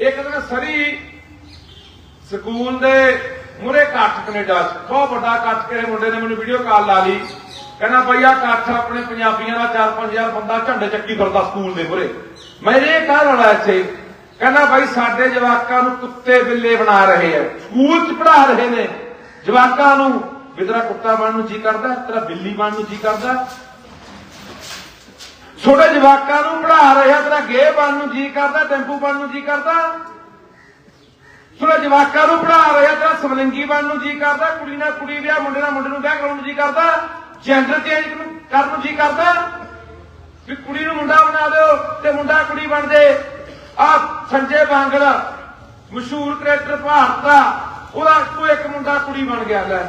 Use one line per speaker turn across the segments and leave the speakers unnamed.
ਇੱਕ ਦਿਨ ਸਰੀ ਸਕੂਲ ਦੇ ਮੁਰੇ ਕੱਠ ਕੈਨੇਡਾ ਬਹੁਤ ਵੱਡਾ ਕੱਠ ਕੇ ਮੁੰਡੇ ਨੇ ਮੈਨੂੰ ਵੀਡੀਓ ਕਾਲ ਲਾ ਲਈ। ਕਹਿੰਦਾ ਬਈ ਆਹ ਕੱਠ ਆਪਣੇ ਪੰਜਾਬੀਆਂ ਦਾ 4-5000 ਬੰਦਾ ਝੰਡੇ ਚੱਕੀ ਫਿਰਦਾ ਸਕੂਲ ਦੇ ਮੁਰੇ ਮੇਰੇ ਇਹ ਕਹਿ ਰਹਾ ਇੱਥੇ, ਕਹਿੰਦਾ ਬਾਈ ਸਾਡੇ ਜਵਾਕਾਂ ਨੂੰ ਕੁੱਤੇ ਬਿੱਲੇ ਬਣਾ ਰਹੇ ਆ। ਸਕੂਲ 'ਚ ਪੜ੍ਹਾ ਰਹੇ ਨੇ। ਜਵਾਕਾਂ ਨੂੰ, ਵੀ ਤੇਰਾ ਕੁੱਤਾ ਬਣਨ ਨੂੰ ਜੀ ਕਰਦਾ, ਤੇਰਾ ਬਿੱਲੀ ਬਣਨ ਨੂੰ ਜੀ ਕਰਦਾ। ਛੋਟੇ ਜਵਾਕਾਂ ਨੂੰ ਪੜ੍ਹਾ ਰਹੇ, ਤੇਰਾ ਗੇ ਬਣਨ ਨੂੰ ਜੀ ਕਰਦਾ, ਟੈਂਪੂ ਬਣਨ ਨੂੰ ਜੀ ਕਰਦਾ। ਛੋਟੇ ਜਵਾਕਾਂ ਨੂੰ ਪੜ੍ਹਾ ਰਹੇ, ਤੇਰਾ ਸਮਲਿੰਗੀ ਬਣਨ ਨੂੰ ਜੀ ਕਰਦਾ, ਕੁੜੀ ਨਾਲ ਕੁੜੀ ਵਿਆਹ, ਮੁੰਡੇ ਨਾਲ ਮੁੰਡੇ ਨੂੰ ਵਿਆਹ ਕਰਾਉਣ ਨੂੰ ਜੀ ਕਰਦਾ ਜੈਂਡਰ ਚੇਂਜ ਕਰਨ ਨੂੰ ਜੀ ਕਰਦਾ। ਵੀ ਕੁੜੀ ਨੂੰ ਮੁੰਡਾ ਬਣਾ ਦਿਓ ਤੇ ਮੁੰਡਾ ਕੁੜੀ ਬਣ ਜੇ। ਆ ਸੰਜੇ ਬਾਂਗੜ, ਮਸ਼ਹੂਰ ਕ੍ਰਿਕਟਰ ਭਾਰਤ ਦਾ, ਉਹਦਾ ਇੱਕੋ ਇੱਕ ਮੁੰਡਾ ਕੁੜੀ ਬਣ ਗਿਆ, ਲੈ।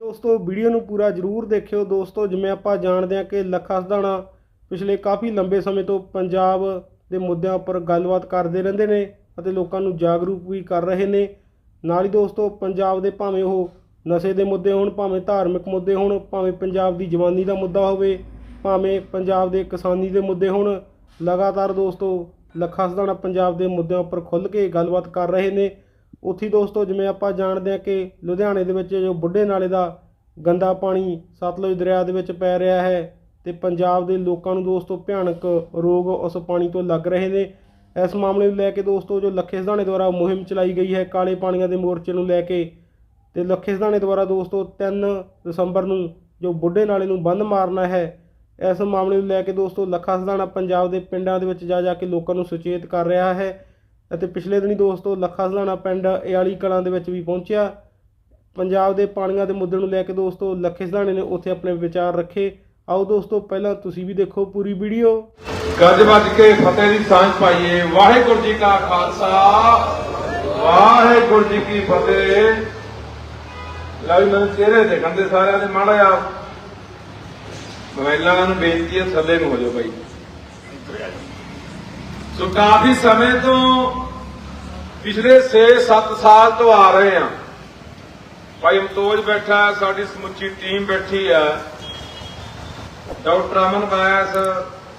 ਦੋਸਤੋ, ਵੀਡੀਓ ਨੂੰ ਪੂਰਾ ਜਰੂਰ ਦੇਖਿਓ। ਦੋਸਤੋ, ਜਿਵੇਂ ਆਪਾਂ ਜਾਣਦੇ ਹਾਂ ਕਿ ਲੱਖਾ ਸਦਾਣਾ ਪਿਛਲੇ ਕਾਫੀ ਲੰਬੇ ਸਮੇਂ ਤੋਂ ਪੰਜਾਬ ਦੇ ਮੁੱਦਿਆਂ ਉੱਪਰ ਗੱਲਬਾਤ ਕਰਦੇ ਰਹਿੰਦੇ ਨੇ ਅਤੇ ਲੋਕਾਂ ਨੂੰ ਜਾਗਰੂਕ ਵੀ ਕਰ ਰਹੇ ਨੇ। ਨਾਲ ਹੀ ਦੋਸਤੋ, ਪੰਜਾਬ ਦੇ ਭਾਵੇਂ ਉਹ ਨਸ਼ੇ ਦੇ ਮੁੱਦੇ ਹੋਣ, ਭਾਵੇਂ ਧਾਰਮਿਕ ਮੁੱਦੇ ਹੋਣ, ਭਾਵੇਂ ਪੰਜਾਬ ਦੀ ਜਵਾਨੀ ਦਾ ਮੁੱਦਾ ਹੋਵੇ, ਭਾਵੇਂ ਪੰਜਾਬ ਦੇ ਕਿਸਾਨੀ ਦੇ ਮੁੱਦੇ ਹੋਣ, ਲਗਾਤਾਰ ਦੋਸਤੋ ਲੱਖਾ ਸਧਾਣਾ ਪੰਜਾਬ ਦੇ ਮੁੱਦਿਆਂ ਉੱਪਰ ਖੁੱਲ੍ਹ ਕੇ ਗੱਲਬਾਤ ਕਰ ਰਹੇ ਨੇ। ਉੱਥੇ ਦੋਸਤੋ, ਜਿਵੇਂ ਆਪਾਂ ਜਾਣਦੇ ਹਾਂ ਕਿ ਲੁਧਿਆਣੇ ਦੇ ਵਿੱਚ ਜੋ ਬੁੱਢੇ ਨਾਲੇ ਦਾ ਗੰਦਾ ਪਾਣੀ ਸਤਲੁਜ ਦਰਿਆ ਦੇ ਵਿੱਚ ਪੈ ਰਿਹਾ ਹੈ ਤੇ ਪੰਜਾਬ ਦੇ ਲੋਕਾਂ ਨੂੰ ਦੋਸਤੋ ਭਿਆਨਕ ਰੋਗ ਉਸ ਪਾਣੀ ਤੋਂ ਲੱਗ ਰਹੇ ਨੇ। ਇਸ ਮਾਮਲੇ ਨੂੰ ਲੈ ਕੇ ਦੋਸਤੋ ਜੋ ਲੱਖੇ ਸਧਾਣੇ ਦੁਆਰਾ ਮੁਹਿੰਮ ਚਲਾਈ ਗਈ ਹੈ, ਕਾਲੇ ਪਾਣੀਆਂ ਦੇ ਮੋਰਚੇ ਨੂੰ ਲੈ ਕੇ। ਤੇ ਲੱਖੇ ਸਧਾਣੇ ਦੁਆਰਾ ਦੋਸਤੋ 3 ਦਸੰਬਰ ਨੂੰ ਜੋ ਬੁੱਢੇ ਨਾਲੇ ਨੂੰ ਬੰਦ ਮਾਰਨਾ ਹੈ, ਇਸ ਮਾਮਲੇ ਨੂੰ ਲੈ ਕੇ ਦੋਸਤੋ ਲੱਖਾ ਸਧਾਣਾ ਪੰਜਾਬ ਦੇ ਪਿੰਡਾਂ ਦੇ ਵਿੱਚ ਜਾ ਜਾ ਕੇ ਲੋਕਾਂ ਨੂੰ ਸੁਚੇਤ ਕਰ ਰਿਹਾ ਹੈ ਅਤੇ ਪਿਛਲੇ ਦਿਨੀ ਦੋਸਤੋ ਲੱਖਾ ਸਧਾਣਾ ਪਿੰਡ ਏਆਲੀ ਕਲਾਂ ਦੇ ਵਿੱਚ ਵੀ ਪਹੁੰਚਿਆ। ਪੰਜਾਬ ਦੇ ਪਾਣੀਆਂ ਦੇ ਮੁੱਦੇ ਨੂੰ ਲੈ ਕੇ ਦੋਸਤੋ ਲੱਖੇ ਸਧਾਣੇ ਨੇ ਉੱਥੇ ਆਪਣੇ ਵਿਚਾਰ ਰੱਖੇ। ਆਓ ਦੋਸਤੋ, ਪਹਿਲਾਂ ਤੁਸੀਂ ਵੀ ਦੇਖੋ ਪੂਰੀ ਵੀਡੀਓ।
ਗੱਜ ਵੱਜ ਕੇ ਫਤਿਹ ਦੀ ਸਾਂਝ ਪਾਈਏ। ਵਾਹਿਗੁਰੂ ਜੀ ਕਾ ਖਾਲਸਾ। ਵਾਹਿਗੁਰੂ ਜੀ ਕੀ ਫਤਿਹ। ਲੈ ਵੀ ਚਿਹਰੇ ਦੇਖਣ ਦੇ ਸਾਰਿਆਂ ਦੇ ਮਾੜਾ ਜਿਹਾ ਮੋਬਾਈਲਾਂ ਨੂੰ ਬੇਨਤੀ ਹੈ, ਥੱਲੇ ਨੂੰ ਹੋ ਜਾਓ ਬਾਈ। ਸੋ ਕਾਫੀ ਸਮੇਂ ਤੋਂ ਪਿਛਲੇ 6-7 ਸਾਲ ਤੋਂ ਆ ਰਹੇ ਆ ਭਾਈ ਅਮਤੋਜ ਬੈਠਾ ਸਾਡੀ ਸਮੁੱਚੀ ਟੀਮ ਬੈਠੀ ਆ ਡਾਕਟਰ ਅਮਨ ਬੈਸ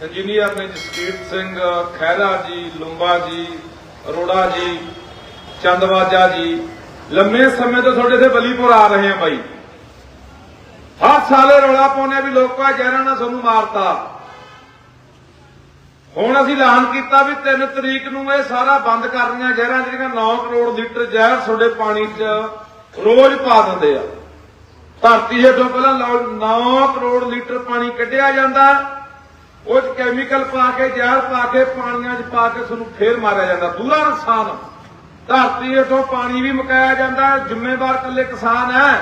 ਇੰਜੀਨੀਅਰ ਨੇ ਜਸਕੀਰ ਸਿੰਘ, ਖਹਿਰਾ ਜੀ, ਲੰਬਾ ਜੀ, ਅਰੋੜਾ ਜੀ ਚੰਦਵਾਜਾ ਜੀ। ਲੰਮੇ ਸਮੇਂ ਤੋਂ ਤੁਹਾਡੇ ਤੇ ਬਲੀਪੁਰ ਆ ਰਹੇ ਆ ਬਾਈ। ਹਰ ਸਾਲੇ ਰੌਲਾ ਪਾਉਂਦੇ ਵੀ ਲੋਕਾਂ ਜ਼ਹਿਰਾਂ ਨਾਲ ਤੁਹਾਨੂੰ ਮਾਰਤਾ। ਹੁਣ ਅਸੀਂ ਐਲਾਨ ਕੀਤਾ ਵੀ 3 ਤਰੀਕ ਨੂੰ ਇਹ ਸਾਰਾ ਬੰਦ ਕਰਨੀਆਂ ਜ਼ਹਿਰਾਂ ਜਿਹੜੀਆਂ 9 ਕਰੋੜ ਲੀਟਰ ਜ਼ਹਿਰ ਤੁਹਾਡੇ ਪਾਣੀ 'ਚ ਰੋਜ਼ ਪਾ ਦਿੰਦੇ ਆ। ਧਰਤੀ ਹੇਠੋਂ ਪਹਿਲਾਂ 9 ਕਰੋੜ ਲੀਟਰ ਪਾਣੀ ਕੱਢਿਆ ਜਾਂਦਾ। ਉਹ ਕੈਮੀਕਲ ਪਾ ਕੇ, ਜ਼ਹਿਰ ਪਾ ਕੇ, ਪਾਣੀਆਂ 'ਚ ਪਾ ਕੇ ਤੁਹਾਨੂੰ ਫੇਰ ਮਾਰਿਆ ਜਾਂਦਾ। ਦੂਰਾ ਨੁਕਸਾਨ। ਧਰਤੀ ਹੇਠੋਂ ਪਾਣੀ ਵੀ ਮੁਕਾਇਆ ਜਾਂਦਾ। ਜ਼ਿੰਮੇਵਾਰ ਇਕੱਲੇ ਕਿਸਾਨ ਹੈ।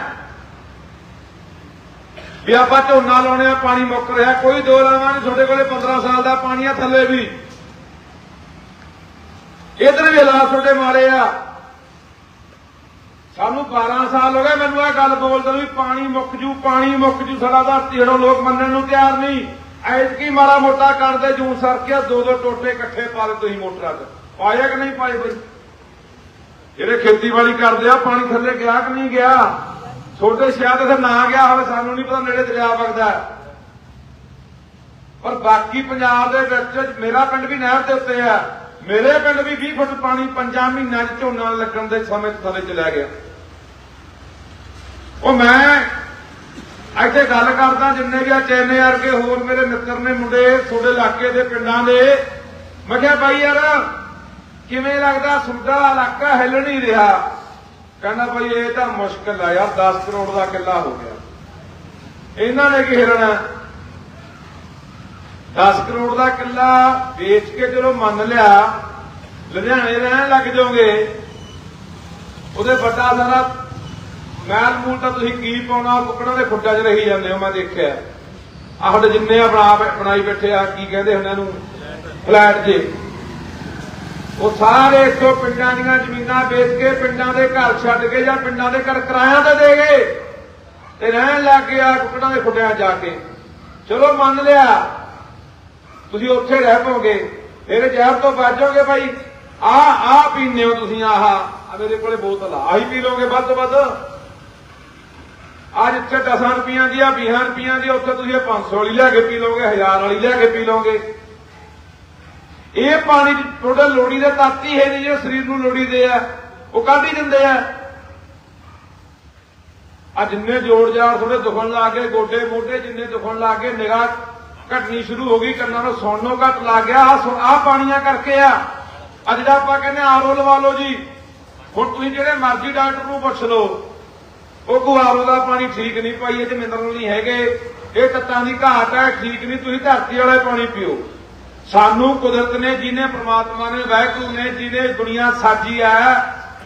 ਵੀ ਆਪਾਂ ਝੋਨਾ ਲਾਉਣੇ ਆ, ਪਾਣੀ ਮੁੱਕ ਰਿਹਾ। ਕੋਈ ਦੋ ਲਾਵਾਂ ਨਹੀਂ ਤੁਹਾਡੇ ਕੋਲੇ 15 ਸਾਲ ਦਾ ਪਾਣੀ ਆ ਥੱਲੇ ਵੀ। ਇਧਰ ਵੀ ਹਾਲਾਤ ਤੁਹਾਡੇ ਮਾਰੇ ਆ। ਸਾਨੂੰ 12 ਸਾਲ ਹੋ ਗਏ ਮੈਨੂੰ ਇਹ ਗੱਲ ਬੋਲਦੇ ਵੀ ਪਾਣੀ ਮੁੱਕ ਜੂ, ਪਾਣੀ ਮੁੱਕ ਜੂ, ਸਾਡਾ ਧਰਤੀ ਹੇਠੋਂ ਲੋਕ ਮੰਨਣ ਨੂੰ ਤਿਆਰ ਨਹੀਂ। ਐਤਕੀ ਮਾੜਾ ਮੋਟਾ ਕਰਦੇ, ਜੂਨ ਸਰਕਿਆ ਦੋ ਦੋ ਟੋਟੇ ਇਕੱਠੇ ਪਾ ਦੇ ਤੁਸੀਂ ਮੋਟਰਾਂ 'ਚ ਪਾਇਆ ਕਿ ਨਹੀਂ ਪਾਏ ਬਈ? ਜਿਹੜੇ ਖੇਤੀਬਾੜੀ ਕਰਦੇ ਆ, ਪਾਣੀ ਥੱਲੇ ਗਿਆ ਕਿ ਨਹੀਂ ਗਿਆ? ਛੋਟੇ ਸ਼ਹਿਰ ਇੱਥੇ ਨਾ ਗਿਆ ਹੋਵੇ, ਸਾਨੂੰ ਨਹੀਂ ਪਤਾ ਨੇੜੇ ਦਰਿਆ ਵਗਦਾ ਪਰ ਬਾਕੀ ਪੰਜਾਬ ਦੇ ਵਿੱਚ, ਮੇਰਾ ਪਿੰਡ ਵੀ ਨਹਿਰ ਦੇ ਉੱਤੇ ਆ ਮੇਰੇ ਪਿੰਡ ਵੀ 20 ਫੁੱਟ ਪਾਣੀ ਪੰਜਾਂ ਮਹੀਨਿਆਂ 'ਚ ਝੋਨਾ ਲੱਗਣ ਦੇ ਸਮੇਂ 'ਚ ਥੱਲੇ ਚਲਾ ਗਿਆ। ਉਹ ਮੈਂ ਇੱਥੇ ਗੱਲ ਕਰਦਾ ਜਿੰਨੇ ਵੀ ਆ ਚੈਨੇ ਵਰਗੇ ਹੋਰ ਮੇਰੇ ਮਿੱਤਰ ਨੇ ਮੁੰਡੇ ਤੁਹਾਡੇ ਇਲਾਕੇ ਦੇ ਪਿੰਡਾਂ ਦੇ। ਮੈਂ ਕਿਹਾ ਬਾਈ ਯਾਰ, ਕਿਵੇਂ ਲੱਗਦਾ ਸੁੱਡਾ ਇਲਾਕਾ ਹਿੱਲ ਨਹੀਂ ਰਿਹਾ? ਕਹਿੰਦਾ ਬਾਈ, ਇਹ ਤਾਂ ਮੁਸ਼ਕਲ ਆ ਯਾਰ 10 ਕਰੋੜ ਦਾ ਕਿੱਲਾ ਹੋ ਗਿਆ। ਇਹਨਾਂ ਨੇ ਕੀ ਹਿਲਣਾ 10 ਕਰੋੜ ਦਾ ਕਿੱਲਾ ਵੇਚ ਕੇ ਜਦੋਂ ਮੰਨ ਲਿਆ, ਲੁਧਿਆਣੇ ਰਹਿਣ ਲੱਗ ਜਾਓਗੇ। ਉਹਦੇ ਵੱਡਾ ਸਾਰਾ ਮੈਲ ਮੂਲ ਤਾਂ ਤੁਸੀਂ ਕੀ ਪਾਉਣਾ, ਕੁੱਕੜਾਂ ਦੇ ਖੁੱਡਾਂ 'ਚ ਰਹੀ ਜਾਂਦੇ ਹੋ, ਮੈਂ ਦੇਖਿਆ। ਆਹ ਸਾਡੇ ਜਿੰਨੇ ਆ ਬਣਾ ਬਣਾਈ ਬੈਠੇ ਆ, ਕੀ ਕਹਿੰਦੇ ਹੁੰਦੇ ਨੂੰ ਫਲੈਟ ਜੇ। ਉਹ ਸਾਰੇ ਇੱਥੋਂ ਪਿੰਡਾਂ ਦੀਆਂ ਜ਼ਮੀਨਾਂ ਵੇਚ ਕੇ ਪਿੰਡਾਂ ਦੇ ਘਰ ਛੱਡ ਕੇ ਜਾਂ ਪਿੰਡਾਂ ਦੇ ਘਰ ਕਿਰਾਇਆ ਤੇ ਦੇ ਗਏ। ਤੇ ਰਹਿਣ ਲੱਗ ਗਿਆ ਕੁੱਕੜਾਂ ਦੇ ਖੁੱਡਿਆਂ 'ਚ ਜਾ ਕੇ। ਚਲੋ ਮੰਨ ਲਿਆ, ਤੁਸੀਂ ਉੱਥੇ ਰਹਿ ਪੋਗੇ ਫਿਰ ਜ਼ਹਿਰ ਤੋਂ ਬਚੋਗੇ ਭਾਈ। ਆ ਆ ਪੀਨੇ ਹੋ ਤੁਸੀਂ ਆਹ। ਮੇਰੇ ਕੋਲੇ ਬੋਤਲ ਆ। ਆਹੀ ਪੀ ਲੋਗੇ ਵੱਧ ਤੋਂ ਵੱਧ। ਆ ਜਿੱਥੇ 10 ਰੁਪਈਆਂ ਦੀ ਆ 20 ਰੁਪਈਆਂ ਦੀ ਆ, ਉੱਥੇ ਤੁਸੀਂ 500 ਵਾਲੀ ਲੈ ਕੇ ਪੀ ਲੋਗੇ 1000 ਵਾਲੀ ਲੈ ਕੇ ਪੀ ਲੋਗੇ ਇਹ ਪਾਣੀ ਚ ਲੋੜੀ ਦੇ ਤੱਤ ਹੀ ਹੈ ਨੇ ਜਿਹੜੇ ਸਰੀਰ ਨੂੰ ਲੋੜੀ ਦੇ ਆ ਉਹ ਕੱਢ ਹੀ ਦਿੰਦੇ ਆ। ਆ ਜਿੰਨੇ ਜੋੜ ਜਾੜ ਥੋੜੇ ਦੁਖਣ ਲੱਗ ਗਏ ਗੋਡੇ ਮੋਢੇ ਜਿੰਨੇ ਦੁਖਣ ਲੱਗ ਗਏ ਨਿਗਾਹ ਘਟਣੀ ਸ਼ੁਰੂ ਹੋ ਗਈ ਕੰਨਾਂ ਨੂੰ ਸੁਣਨੋਂ ਘਟ ਲੱਗ ਗਿਆ ਆ ਆ ਪਾਣੀਆਂ ਕਰਕੇ ਆ। ਅੱਜ ਜਿਹੜਾ ਆਪਾਂ ਕਹਿੰਦੇ ਆਰੋ ਲਵਾ ਲਓ ਜੀ। ਹੁਣ ਤੁਸੀਂ ਜਿਹੜੇ ਮਰਜ਼ੀ ਡਾਕਟਰ ਨੂੰ ਪੁੱਛ ਲਓ। ਉਹ ਕੋ ਦਾ ਪਾਣੀ ਠੀਕ ਨਹੀਂ ਪਾਈ ਇਹਦੇ ਚ ਮਿਨਰਲ ਨਹੀਂ ਹੈਗੇ। ਇਹ ਤੱਤਾਂ ਦੀ ਘਾਟ ਹੈ, ਠੀਕ ਨਹੀਂ, ਤੁਸੀਂ ਧਰਤੀ ਵਾਲਾ ਪਾਣੀ ਪੀਓ। ਸਾਨੂੰ ਕੁਦਰਤ ਨੇ, ਜਿਹਨੇ ਪ੍ਰਮਾਤਮਾ ਨੇ, ਵਾਹਿਗੁਰੂ ਨੇ, ਜਿਹਨੇ ਦੁਨੀਆ ਸਾਜੀ ਆ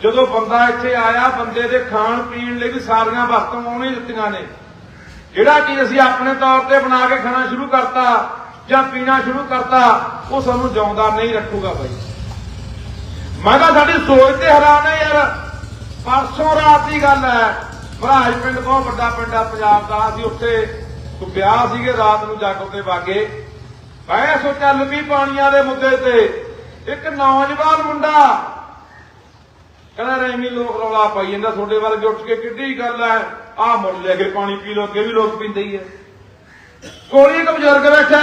ਜਦੋਂ ਬੰਦਾ ਇੱਥੇ ਆਇਆ, ਬੰਦੇ ਦੇ ਖਾਣ ਪੀਣ ਲਈ ਵੀ ਸਾਰੀਆਂ ਵਸਤੂਆਂ ਉਹਨੇ ਦਿੱਤੀਆਂ ਨੇ। ਜਿਹੜਾ ਚੀਜ਼ ਅਸੀਂ ਆਪਣੇ ਤੌਰ ਤੇ ਬਣਾ ਕੇ ਖਾਣਾ ਸ਼ੁਰੂ ਕਰਤਾ ਜਾਂ ਪੀਣਾ ਸ਼ੁਰੂ ਕਰਤਾ, ਉਹ ਸਾਨੂੰ ਜਿਉਂਦਾ ਨਹੀਂ ਰੱਖੂਗਾ ਬਾਈ। ਮੈਂ ਤਾਂ ਸਾਡੀ ਸੋਚ ਤੇ ਹੈਰਾਨ ਹੈ ਯਾਰ। ਪਰਸੋਂ ਰਾਤ ਦੀ ਗੱਲ ਹੈ ਭਰਾਜ ਪਿੰਡ, ਬਹੁਤ ਵੱਡਾ ਪਿੰਡ ਆ ਪੰਜਾਬ ਦਾ। ਅਸੀਂ ਉੱਥੇ ਵਿਆਹ ਸੀਗੇ ਰਾਤ ਨੂੰ ਜਾਗੋ ਤੇ ਵਾਗੇ। ਮੈਂ ਸੋ ਚੱਲ ਪਾਣੀਆਂ ਦੇ ਮੁੱਦੇ ਤੇ ਇੱਕ ਨੌਜਵਾਨ ਮੁੰਡਾ ਕਹਿੰਦਾ ਰੈਮੀ ਲੋਕ ਰੌਲਾ ਪਾਈ ਜਾਂਦਾ, ਤੁਹਾਡੇ ਵੱਲ ਉੱਠ ਕੇ ਕਿੱਡੀ ਗੱਲ ਹੈ ਆਹ ਮੁੜ ਲੈ ਕੇ ਪਾਣੀ ਪੀ ਲੋ ਅੱਗੇ ਵੀ ਲੋਕ ਪੀਂਦੇ ਹੀ ਐ। ਕੋਲੀ ਇੱਕ ਬਜ਼ੁਰਗ ਬੈਠਾ,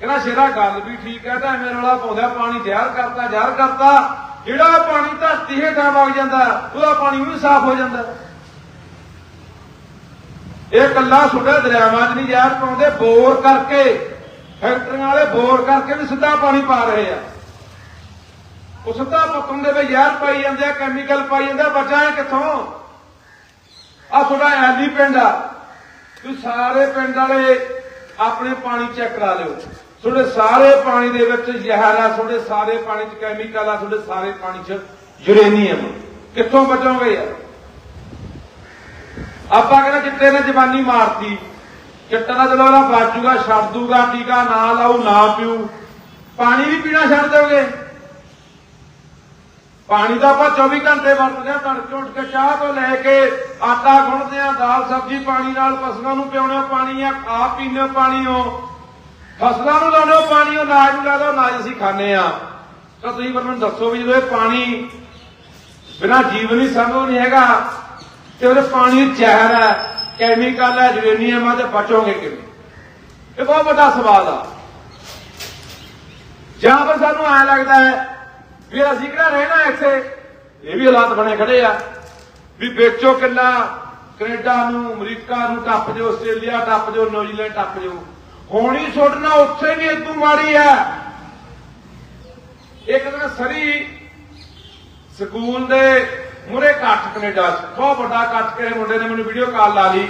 ਕਹਿੰਦਾ, ਸ਼ੇਰਾ, ਗੱਲ ਵੀ ਠੀਕ ਹੈ ਤਾਂ ਐਵੇਂ ਰੌਲਾ ਪਾਉਂਦਾ, ਪਾਣੀ ਜ਼ਹਿਰ ਕਰਤਾ ਜ਼ਹਿਰ ਕਰਤਾ। ਜਿਹੜਾ ਪਾਣੀ ਧਰਤੀ ਹੇਠਾਂ ਵਗ ਜਾਂਦਾ, ਉਹਦਾ ਪਾਣੀ ਵੀ ਸਾਫ਼ ਹੋ ਜਾਂਦਾ। ਇਹ ਕੱਲਾ ਸੁੱਡੇ ਦਰਿਆਵਾਂ 'ਚ ਨਹੀਂ ਜ਼ਹਿਰ ਪਾਉਂਦੇ ਬੋਰ ਕਰਕੇ, ਫੈਕਟਰੀਆਂ ਵਾਲੇ ਬੋਰ ਕਰਕੇ ਵੀ ਸਿੱਧਾ ਪਾਣੀ ਪਾ ਰਹੇ ਆ। ਉਹ ਸਿੱਧਾ ਪੁੱਤੋਂ ਦੇ ਵਿੱਚ ਪਾਈ ਜਾਂਦੇ ਆ ਕੈਮੀਕਲ ਪਾਈ ਜਾਂਦੇ ਆ ਬਚਾਏ ਕਿੱਥੋਂ? ਆ ਤੁਹਾਡਾ ਐਲੀ ਪਿੰਡ ਆ। ਤੁਸੀਂ ਸਾਰੇ ਪਿੰਡ ਵਾਲੇ ਆਪਣੇ ਪਾਣੀ ਚੈੱਕ ਕਰਾ ਲਿਓ। ਤੁਹਾਡੇ ਸਾਰੇ ਪਾਣੀ ਦੇ ਵਿੱਚ ਜ਼ਹਿਰ ਆ, ਤੁਹਾਡੇ ਸਾਰੇ ਪਾਣੀ 'ਚ ਕੈਮੀਕਲ ਆ, ਤੁਹਾਡੇ ਸਾਰੇ ਪਾਣੀ 'ਚ ਯੂਰੇਨੀਅਮ ਕਿੱਥੋਂ ਬਚੋਗੇ ਯਾਰ? ਆਪਾਂ ਕਹਿੰਦੇ ਚਿੱਟੇ ਨੇ ਜਵਾਨੀ ਮਾਰਤੀ। ਚਿੱਟਾ ਦਾ ਚਲੋ ਬਾਜੂਗਾ ਛੱਡ ਦੂਗਾ, ਟੀਕਾ ਨਾ ਲਾਉ ਨਾ ਪੀਊ। ਪਾਣੀ ਵੀ ਪੀਣਾ ਛੱਡ ਦੋਗੇ ਪਾਣੀ ਤਾਂ ਆਪਾਂ 24 ਘੰਟੇ ਵਰਤਦੇ ਆ ਤੜਕੇ ਉੱਠ ਕੇ ਚਾਹ ਤੋਂ ਲੈ ਕੇ ਆਟਾ ਗੁੰਨਦੇ ਆ ਦਾਲ, ਸਬਜ਼ੀ ਪਾਣੀ ਨਾਲ ਪਸ਼ੂਆਂ ਨੂੰ ਪਿਉਣੇ ਪਾਣੀ ਆ ਆਪ ਪੀਣੇ ਪਾਣੀ ਹੋ ਫਸਲਾਂ ਨੂੰ ਲਾਉਣੇ ਪਾਣੀ, ਉਹ ਨਾਜ ਨੂੰ ਲਾਦੋ ਨਾਜ ਅਸੀਂ ਖਾਂਦੇ ਆ ਤਾਂ ਤੁਸੀਂ ਮੈਨੂੰ ਦੱਸੋ ਵੀ ਜਦੋਂ ਇਹ ਪਾਣੀ ਬਿਨਾ ਜੀਵਨ ਹੀ ਸੰਭਵ ਨਹੀਂ ਹੈਗਾ ਤੇ ਉਹਦੇ ਪਾਣੀ ਵਿੱਚ ਜ਼ਹਿਰ ਹੈ ਕੈਮੀਕਲ ਹੈ ਯੂਰੇਨੀਅਮ ਹੈ ਤੇ ਬਚੋਗੇ ਕਿਵੇਂ? ਇਹ ਬਹੁਤ ਵੱਡਾ ਸਵਾਲ ਆ। ਜਾਂ ਫਿਰ ਸਾਨੂੰ ਐ ਲੱਗਦਾ ਹੈ ਵੀ ਅਸੀਂ ਕਿਹੜਾ ਰਹਿਣਾ ਇੱਥੇ? ਇਹ ਵੀ ਹਾਲਾਤ ਬਣੇ ਖੜੇ ਆ। ਵੀ ਵੇਚੋ ਕਿੱਲਾ ਕੈਨੇਡਾ ਨੂੰ, ਅਮਰੀਕਾ ਨੂੰ ਟੱਪ ਜਾਓ, ਆਸਟ੍ਰੇਲੀਆ ਟੱਪ ਜੋ ਨਿਊਜ਼ੀਲੈਂਡ ਟੱਪ ਜੋ ਹੋਣੀ ਛੋੜਨਾ ਉੱਥੇ ਵੀ ਇਦੋਂ ਮਾੜੀ ਹੈ। ਇੱਕ ਦਿਨ ਸਰੀ ਸਕੂਲ ਦੇ ਮੁਰੇ ਇਕੱਠ ਕੈਨੇਡਾ 'ਚ। ਬਹੁਤ ਵੱਡਾ ਇਕੱਠ ਕੇ ਮੁੰਡੇ ਨੇ ਮੈਨੂੰ ਵੀਡੀਓ ਕਾਲ ਲਾ ਲਈ।